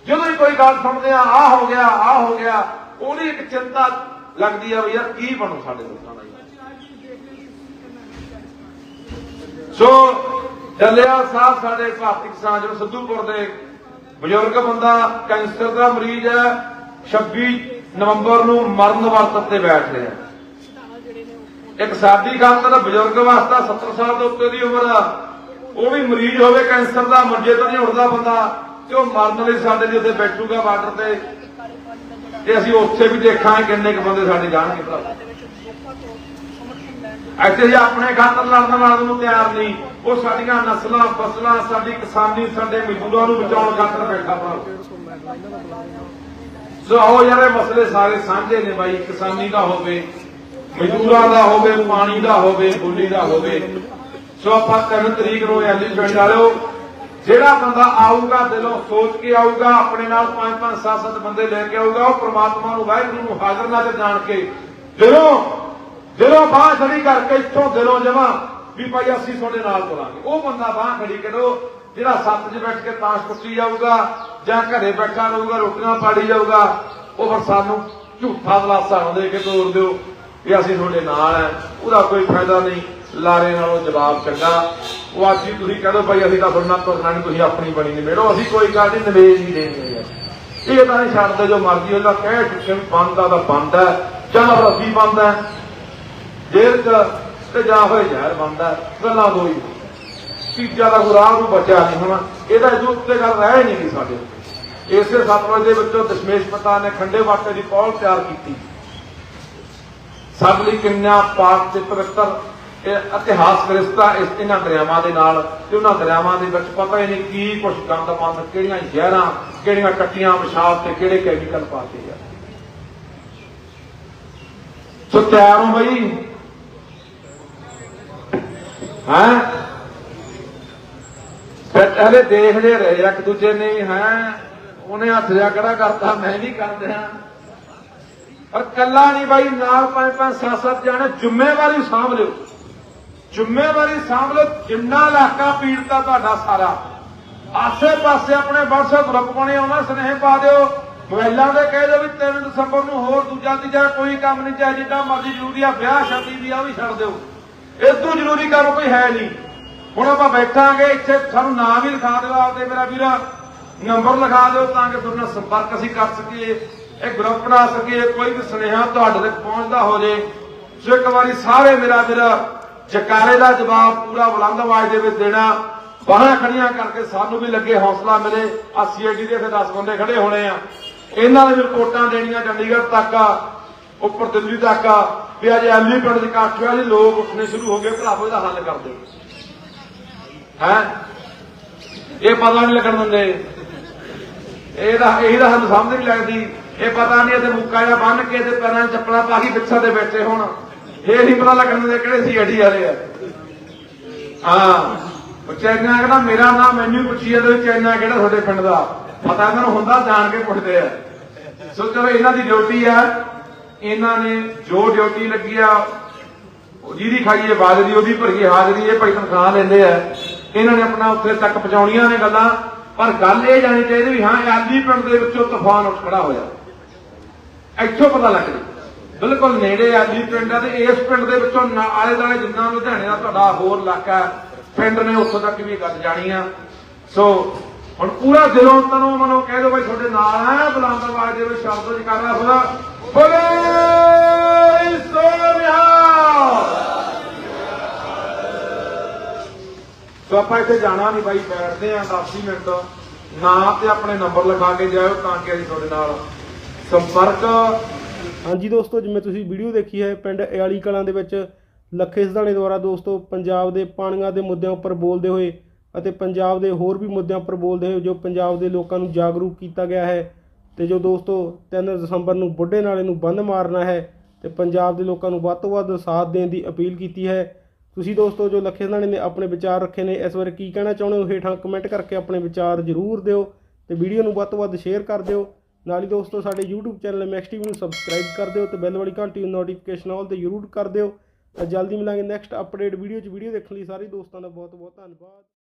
ਜਦੋਂ ਹੀ ਕੋਈ ਗੱਲ ਸੁਣਦੇ ਆ ਆ ਹੋ ਗਿਆ ਆ ਹੋ ਗਿਆ, ਉਹਦੀ ਇੱਕ ਚਿੰਤਾ ਲੱਗਦੀ ਆ ਵੀ ਯਾਰ ਕੀ ਬਣੂ ਸਾਡੇ ਲੋਕਾਂ ਦਾ ਸੋ ਡੱਲਿਆ ਸਾਹਿਬ ਸਾਡੇ ਭਾਰਤੀ ਕਿਸਾਨ ਜੋ ਸਿੱਧੂਪੁਰ ਦੇ ਬਜ਼ੁਰਗ ਬੰਦਾ, ਕੈਂਸਰ ਦਾ ਮਰੀਜ਼ ਹੈ 26 ਨਵੰਬਰ ਨੂੰ ਮਰਨ ਵਰਤ ਤੇ ਬੈਠ ਰਿਹਾ। ਇੱਕ ਸਾਡੀ ਗੱਲ ਤਾਂ ਬਜ਼ੁਰਗ ਵਾਸਤਾ 70 ਸਾਲ ਦੇ ਉੱਤੇ ਦੀ ਉਮਰ ਆ। ਉਹ ਵੀ ਮਰੀਜ਼ ਹੋਵੇ, ਕੈਂਸਰ ਦਾ, ਮੰਜੇ ਤੋਂ ਨਹੀਂ ਉੱਠਦਾ ਬੰਦਾ, ਤੇ ਉਹ ਮਰਨ ਲਈ ਸਾਡੇ ਲਈ ਬੈਠੂਗਾ ਬਾਰਡਰ ਤੇ। ਤੇ ਅਸੀਂ ਉੱਥੇ ਵੀ ਦੇਖਾਂਗੇ ਕਿੰਨੇ ਕੁ ਬੰਦੇ ਸਾਡੇ ਜਾਣਗੇ ਭਰਾ ਇੱਥੇ ਜੇ ਆਪਣੇ ਖਾਤਰ ਲੜਨ ਵਾਲਿਆਂ ਨੂੰ ਤਿਆਰ ਨਹੀਂ। ਉਹ ਸਾਡੀਆਂ ਨਸਲਾਂ, ਫਸਲਾਂ, ਸਾਡੀ ਕਿਸਾਨੀ, ਸਾਡੇ ਮਜ਼ਦੂਰਾਂ ਨੂੰ ਬਚਾਉਣ ਖਾਤਰ ਬੈਠਾ ਭਰਾ ਸੋ ਆਓ ਯਾਰ, ਇਹ ਮਸਲੇ ਸਾਰੇ ਸਾਂਝੇ ਨੇ ਬਾਈ। ਕਿਸਾਨੀ ਦਾ ਹੋਵੇ ਮਜ਼ਦੂਰਾਂ ਦਾ ਹੋਵੇ, ਪਾਣੀ ਦਾ ਹੋਵੇ, ਬੋਲੀ ਦਾ ਹੋਵੇ। ਸੋ ਆਪਾਂ ਤਿੰਨ ਤਰੀਕ ਨੂੰ ਐਲੀਫੈਂਟ ਵਾਲਿਓ, ਜਿਹੜਾ ਬੰਦਾ ਆਊਗਾ, ਦਿਲੋਂ ਸੋਚ ਕੇ ਆਊਗਾ, ਆਪਣੇ ਨਾਲ ਪੰਜ ਪੰਜ, ਸੱਤ ਸੱਤ ਬੰਦੇ ਲੈ ਕੇ ਆਊਗਾ, ਉਹ ਪ੍ਰਮਾਤਮਾ ਨੂੰ, ਵਾਹਿਗੁਰੂ ਨੂੰ ਹਾਜ਼ਰ ਨਾਜ਼ਰ ਜਾਣ ਕੇ ਦਿਲੋਂ ਦਿਲੋਂ ਬਾਹ ਖੜੀ ਕਰਕੇ ਇੱਥੋਂ ਦਿਲੋਂ ਜਮਾ ਵੀ ਭਾਈ ਅਸੀਂ ਤੁਹਾਡੇ ਨਾਲ ਤੁਰਾਂਗੇ। ਉਹ ਬੰਦਾ ਬਾਹ ਖੜੀ ਕਰੋ, ਜਿਹੜਾ ਸੱਤ 'ਚ ਬੈਠ ਕੇ ਤਾਸ਼ ਕੁੱਟੀ ਜਾਊਗਾ, ਜਾਂ ਘਰੇ ਬੈਠਾ ਰਹੂਗਾ, ਰੋਟੀਆਂ ਪਾੜੀ ਜਾਊਗਾ, ਉਹ ਫਿਰ ਸਾਨੂੰ ਝੂਠਾ ਦਲਾਸਾ ਨਾ ਕੇ ਤੋਰ ਦਿਓ। ਵੀ ਅਸੀਂ ਤੁਹਾਡੇ ਨਾਲ ਹੈ ਉਹਦਾ ਕੋਈ ਫਾਇਦਾ ਨਹੀਂ। ਲਾਰੇ ਨਾਲੋਂ ਜਵਾਬ ਚੰਗਾ। ਉਹ ਅੱਜ ਹੀ ਤੁਸੀਂ ਕਹਦੋ ਭਾਈ, ਅਸੀਂ ਤਾਂ ਤੁਰਨਾ ਤੁਰਨਾ ਨਹੀਂ ਤੁਸੀਂ ਆਪਣੀ ਬਣੀ ਨਹੀਂ ਮੇੜੋ। ਅਸੀਂ ਕੋਈ ਗੱਲ ਨਹੀਂ, ਨਿਵੇਸ਼ ਨਹੀਂ ਦੇਣੀ ਇਹ ਤਾਂ ਨਹੀਂ ਛੱਡਦੇ, ਜੋ ਮਰਜ਼ੀ ਉਹਦਾ ਕਹਿ ਚੁੱਕੇ ਵੀ ਬੰਦ ਆ ਤਾਂ ਬੰਦ ਹੈ ਜਾਂ ਰੱਬੀ ਬੰਦ ਹੈ ਜੇਲ੍ਹ ਚ ਤੇ ਜਾ ਹੋਏ ਜ਼ਹਿਰ ਬੰਦਾ ਗੱਲਾਂ ਦੋਈ ਤੀਜਾ ਦਾ ਗੁਰਾਹ ਨੂੰ ਬਚਿਆ ਨਹੀਂ ਹੋਣਾ। ਇਹਦਾ ਜੋ ਉੱਤੇ ਗੱਲ ਰਹਿ ਨਹੀਂ ਗਈ ਸਾਡੇ। ਉੱਤੇ। ਇਸੇ ਸਤਵਜ ਦੇ ਵਿੱਚੋਂ ਦਸ਼ਮੇਸ਼ ਪਤਾ ਨੇ ਖੰਡੇ ਵਾਟੇ ਦੀ ਪੌਲ ਤਿਆਰ ਕੀਤੀ। ਸਭ ਲਈ ਕਿੰਨਾ ਪਾਕ ਤੇ ਪਵਿੱਤਰ ਇਤਿਹਾਸ ਰਿਸ਼ਤਾ ਇਸ ਇਹਨਾਂ ਦਰਿਆਵਾਂ ਦੇ ਨਾਲ, ਤੇ ਉਹਨਾਂ ਦਰਿਆਵਾਂ ਦੇ ਵਿੱਚ ਪਤਾ ਹੀ ਨਹੀਂ ਕੀ ਕੁਝ ਗੰਦ ਮੰਦ, ਕਿਹੜੀਆਂ ਜ਼ਹਿਰਾਂ, ਕਿਹੜੀਆਂ ਟੱਟੀਆਂ ਪਿਸ਼ਾਬ ਤੇ ਕਿਹੜੇ ਕੈਮੀਕਲ ਪਾਤੇ ਆ। ਸੋ ਤਿਆਰ ਹੋ ਬਈ। ਹਾਂ? ਫਿਰ ਪਹਿਲੇ ਦੇਖਦੇ ਰਹੇ, ਇੱਕ ਦੂਜੇ ਨੇ, ਹੈ, ਉਹਨੇ ਹੱਥ ਜਿਹਾ ਕਿਹੜਾ ਕਰਤਾ, ਮੈਂ ਵੀ ਕਰਦਿਆਂ ਪਰ ਕੱਲਾ ਨਹੀਂ ਬਾਈ, ਨਾਲ ਪੰਜ ਪੰਜ, ਸੱਤ ਸੱਤ ਜਾਣੇ ਜ਼ਿੰਮੇਵਾਰੀ ਸਾਂਭ ਲਿਓ। ਜ਼ਿੰਮੇਵਾਰੀ ਸਾਂਭ ਲਓ, ਜਿੰਨਾ ਇਲਾਕਾ ਪੀੜਤਾ ਤੁਹਾਡਾ ਸਾਰਾ। ਆਸੇ ਪਾਸੇ ਆਪਣੇ WhatsApp ਗਰੁੱਪ ਬਣੇ, ਉਹਨਾਂ ਸੁਨੇਹੇ ਪਾ ਦਿਓ। ਮੋਬਾਈਲਾਂ ਦੇ ਕਹਿ ਦਿਓ ਵੀ 3 ਦਸੰਬਰ ਨੂੰ ਹੋਰ ਦੂਜਾ ਤੀਜਾ, ਕੋਈ ਕੰਮ ਨਹੀਂ ਚਾਹੇ ਜਿੱਦਾਂ ਮਰਜ਼ੀ ਜ਼ਰੂਰੀ ਆ, ਵਿਆਹ, ਸ਼ਾਦੀ ਵੀ ਆ ਵੀ ਛੱਡ ਦਿਓ। ਇਸ ਤੋਂ ਜ਼ਰੂਰੀ ਕੰਮ ਕੋਈ ਹੈ ਨਹੀਂ। ਹੁਣ ਆਪਾਂ ਬੈਠਾਂਗੇ, ਇੱਥੇ ਸਾਨੂੰ ਨਾਮ ਵੀ ਲਿਖਾ ਦਿਓ, ਆਪਦੇ ਮੇਰਾ ਵੀਰਾ। ਨੰਬਰ ਲਿਖਾ ਦਿਓ ਤਾਂ ਕਿ ਤੁਹਾਡੇ ਨਾਲ ਸੰਪਰਕ ਅਸੀਂ ਕਰ ਸਕੀਏ। ਇਹ ਗਰੁੱਪ ਨਾ ਸਕੀਏ ਕੋਈ ਵੀ ਸੁਨੇਹਾ ਤੁਹਾਡੇ ਤੱਕ ਪਹੁੰਚਦਾ ਹੋ ਜੇ, ਸੋ ਇੱਕ ਵਾਰੀ ਸਾਰੇ ਮੇਰਾ ਵੀਰਾ ਜਕਾਰੇ ਦਾ ਜਵਾਬ ਪੂਰਾ ਬੁਲੰਦ ਆਵਾਜ਼ ਦੇ ਵਿੱਚ ਦੇਣਾ। ਬਾਹਾਂ ਖੜੀਆਂ ਕਰਕੇ ਸਾਨੂੰ ਵੀ ਲੱਗੇ ਹੌਸਲਾ ਮਿਲੇ। ਆ ਸੀਆਈਡੀ ਦੇ ਫਿਰ 10 ਬੰਦੇ ਖੜੇ ਹੋਣੇ ਆ। ਇਹਨਾਂ ਨੇ ਵੀ ਰਿਪੋਰਟਾਂ ਦੇਣੀਆਂ ਚੰਡੀਗੜ੍ਹ ਤੱਕ ਆ ਉੱਪਰ ਦਿੱਲੀ ਤੱਕ। ਆ ਵੀ ਅੱਜ ਐਲੀ ਪਿੰਡ ਦੇ ਇਕੱਠ ਹੋਇਆ ਜੀ, ਲੋਕ ਉੱਠਣੇ ਸ਼ੁਰੂ ਹੋ ਗਏ, ਭਰਾਵੋ, ਇਹਦਾ ਹੱਲ ਕਰ ਦਿਓ ਹੈ? ਇਹ ਪਤਾ ਨਹੀਂ ਲੱਗਣ ਦਿੰਦੇ। ਇਹਦਾ ਇਹਦਾ ਹੱਲ ਸਮਝ ਨਹੀਂ ਲੱਗਦੀ। ਇਹ ਪਤਾ ਨਹੀਂ ਇਹਦੇ ਮੁੱਕਾ ਜਾਂ ਬੰਨ ਕੇ ਤੇ ਪੈਰਾਂ 'ਚ ਚੱਪਲਾਂ ਪਾ ਕੇ ਪਿੱਛਾ ਤੇ ਬੈਠੇ ਹੋਣ। ਇਹ ਨਹੀਂ ਪਤਾ ਲੱਗਣ ਦੇ ਕਿਹੜੇ ਸੀ ਅੜੀ ਵਾਲੇ ਆ। ਹਾਂ, ਉਹ ਚੈਨਾ ਕਹਿੰਦਾ, ਮੇਰਾ ਨਾਮ ਮੈਨੂੰ ਪੁੱਛੀ ਜਾਂਦੇ ਵੀ ਚੈਨਾ ਕਿਹੜਾ ਤੁਹਾਡੇ ਪਿੰਡ ਦਾ? ਪਤਾ ਇਹਨਾਂ ਨੂੰ ਹੁੰਦਾ, ਜਾਣ ਕੇ ਪੁੱਛਦੇ ਆ। ਸੋ ਚਲੋ, ਇਹਨਾਂ ਦੀ ਡਿਊਟੀ ਆ। ਇਹਨਾਂ ਨੇ ਜੋ ਡਿਊਟੀ ਲੱਗੀ ਆ ਜਿਹਦੀ ਖਾਈਏ ਬਾਜਰੀ ਉਹਦੀ ਭਰੀਏ ਹਾਜ਼ਰੀ, ਇਹ ਭਾਈ ਤਨਖਾਹ ਲੈਂਦੇ ਆ। ਇਹਨਾਂ ਨੇ ਆਪਣਾ ਉੱਥੇ ਤੱਕ ਪਹੁੰਚਾਉਣੀਆਂ ਨੇ ਗੱਲਾਂ। ਪਰ ਗੱਲ ਇਹ ਜਾਣੀ ਚਾਹੀਦੀ ਵੀ, ਹਾਂ ਆਲੀ ਪਿੰਡ ਦੇ ਵਿੱਚੋਂ ਤੂਫਾਨ ਉੱਠ ਖੜਾ ਹੋਇਆ। ਇੱਥੋਂ ਪਤਾ ਲੱਗ ਜੀ ਬਿਲਕੁਲ ਨੇੜੇ ਆਲੀ ਪਿੰਡ ਆ ਤੇ ਇਸ ਪਿੰਡ ਦੇ ਵਿੱਚੋਂ ਆਲੇ ਦੁਆਲੇ ਜਿੰਨਾ ਲੁਧਿਆਣੇ ਦਾ ਤੁਹਾਡਾ ਹੋਰ ਇਲਾਕਾ ਪਿੰਡ ਨੇ ਉੱਥੋਂ ਤੱਕ ਵੀ ਗੱਲ ਜਾਣੀ ਆ। ਸੋ ਹੁਣ ਪੂਰਾ ਦਿਲੋਂ ਤਨੋਂ ਮਨੋਂ ਕਹਿ ਦਿਓ ਭਾਈ ਤੁਹਾਡੇ ਨਾਲ ਆ, ਬੁਲੰਦ ਆਵਾਜ਼ ਦੇ ਵਿੱਚ ਸ਼ਬਦ ਜਕਾਰਾ ਹੋਣਾ ਬੋਲੇ ਸੋਨਿਹਾ ਸੋ ਆਪਾਂ ਇੱਥੇ ਜਾਣਾ ਨਹੀਂ ਬਾਈ, ਬੈਠਦੇ ਆ 10 ਮਿੰਟ। ਨਾ ਤੇ ਆਪਣੇ ਨੰਬਰ ਲਗਾ ਕੇ ਜਾਇਓ ਤਾਂ ਕਿ ਅਸੀਂ ਤੁਹਾਡੇ ਨਾਲ ਸੰਪਰਕ।
ਹਾਂਜੀ ਦੋਸਤੋ, ਜਿਵੇਂ ਤੁਸੀਂ ਵੀਡੀਓ ਦੇਖੀ ਹੈ, ਪਿੰਡ ਇਆਲੀ ਕਲਾਂ ਦੇ ਵਿੱਚ ਲੱਖੇ ਸਿਧਾਣੇ ਦੁਆਰਾ ਦੋਸਤੋ ਪੰਜਾਬ ਦੇ ਪਾਣੀਆਂ ਦੇ ਮੁੱਦਿਆਂ ਉੱਪਰ ਬੋਲਦੇ ਹੋਏ ਅਤੇ ਪੰਜਾਬ ਦੇ ਹੋਰ ਵੀ ਮੁੱਦਿਆਂ ਉੱਪਰ ਬੋਲਦੇ ਹੋਏ ਜੋ ਪੰਜਾਬ ਦੇ ਲੋਕਾਂ ਨੂੰ ਜਾਗਰੂਕ ਕੀਤਾ ਗਿਆ ਹੈ ਤੇ ਜੋ ਦੋਸਤੋ 3 ਦਸੰਬਰ ਨੂੰ ਬੁੱਢੇ ਨਾਲੇ ਨੂੰ ਬੰਦ ਮਾਰਨਾ ਹੈ ਤੇ ਪੰਜਾਬ ਦੇ ਲੋਕਾਂ ਨੂੰ ਵੱਧ ਤੋਂ ਵੱਧ ਸਾਥ ਦੇਣ ਦੀ ਅਪੀਲ ਕੀਤੀ ਹੈ। ਤੁਸੀਂ ਦੋਸਤੋ ਜੋ ਲੱਖੇ ਸਧਾਣੇ ਨੇ ਆਪਣੇ ਵਿਚਾਰ ਰੱਖੇ ਨੇ, ਇਸ ਬਾਰੇ ਕੀ ਕਹਿਣਾ ਚਾਹੁੰਦੇ ਹੋ? ਹੇਠਾਂ ਕਮੈਂਟ ਕਰਕੇ ਆਪਣੇ ਵਿਚਾਰ ਜ਼ਰੂਰ ਦਿਓ ਤੇ ਵੀਡੀਓ ਨੂੰ ਵੱਧ ਤੋਂ ਵੱਧ ਸ਼ੇਅਰ ਕਰ ਦਿਓ। ਨਾਲ ਹੀ ਦੋਸਤੋ, ਸਾਡੇ YouTube ਚੈਨਲ ਮੈਕਸ ਟੀਵੀ ਨੂੰ ਸਬਸਕ੍ਰਾਈਬ ਕਰ ਦਿਓ ਤੇ ਬੈਲ ਵਾਲੀ ਘੰਟੀ ਨੂੰ ਨੋਟੀਫਿਕੇਸ਼ਨ ਆਲ ਤੇ ਜ਼ਰੂਰ ਕਰ ਦਿਓ। ਤਾਂ ਜਲਦੀ ਮਿਲਾਂਗੇ ਨੈਕਸਟ ਅਪਡੇਟ ਵੀਡੀਓ 'ਚ। ਵੀਡੀਓ ਦੇਖਣ ਲਈ ਸਾਰੇ ਦੋਸਤਾਂ ਦਾ ਬਹੁਤ ਬਹੁਤ ਧੰਨਵਾਦ।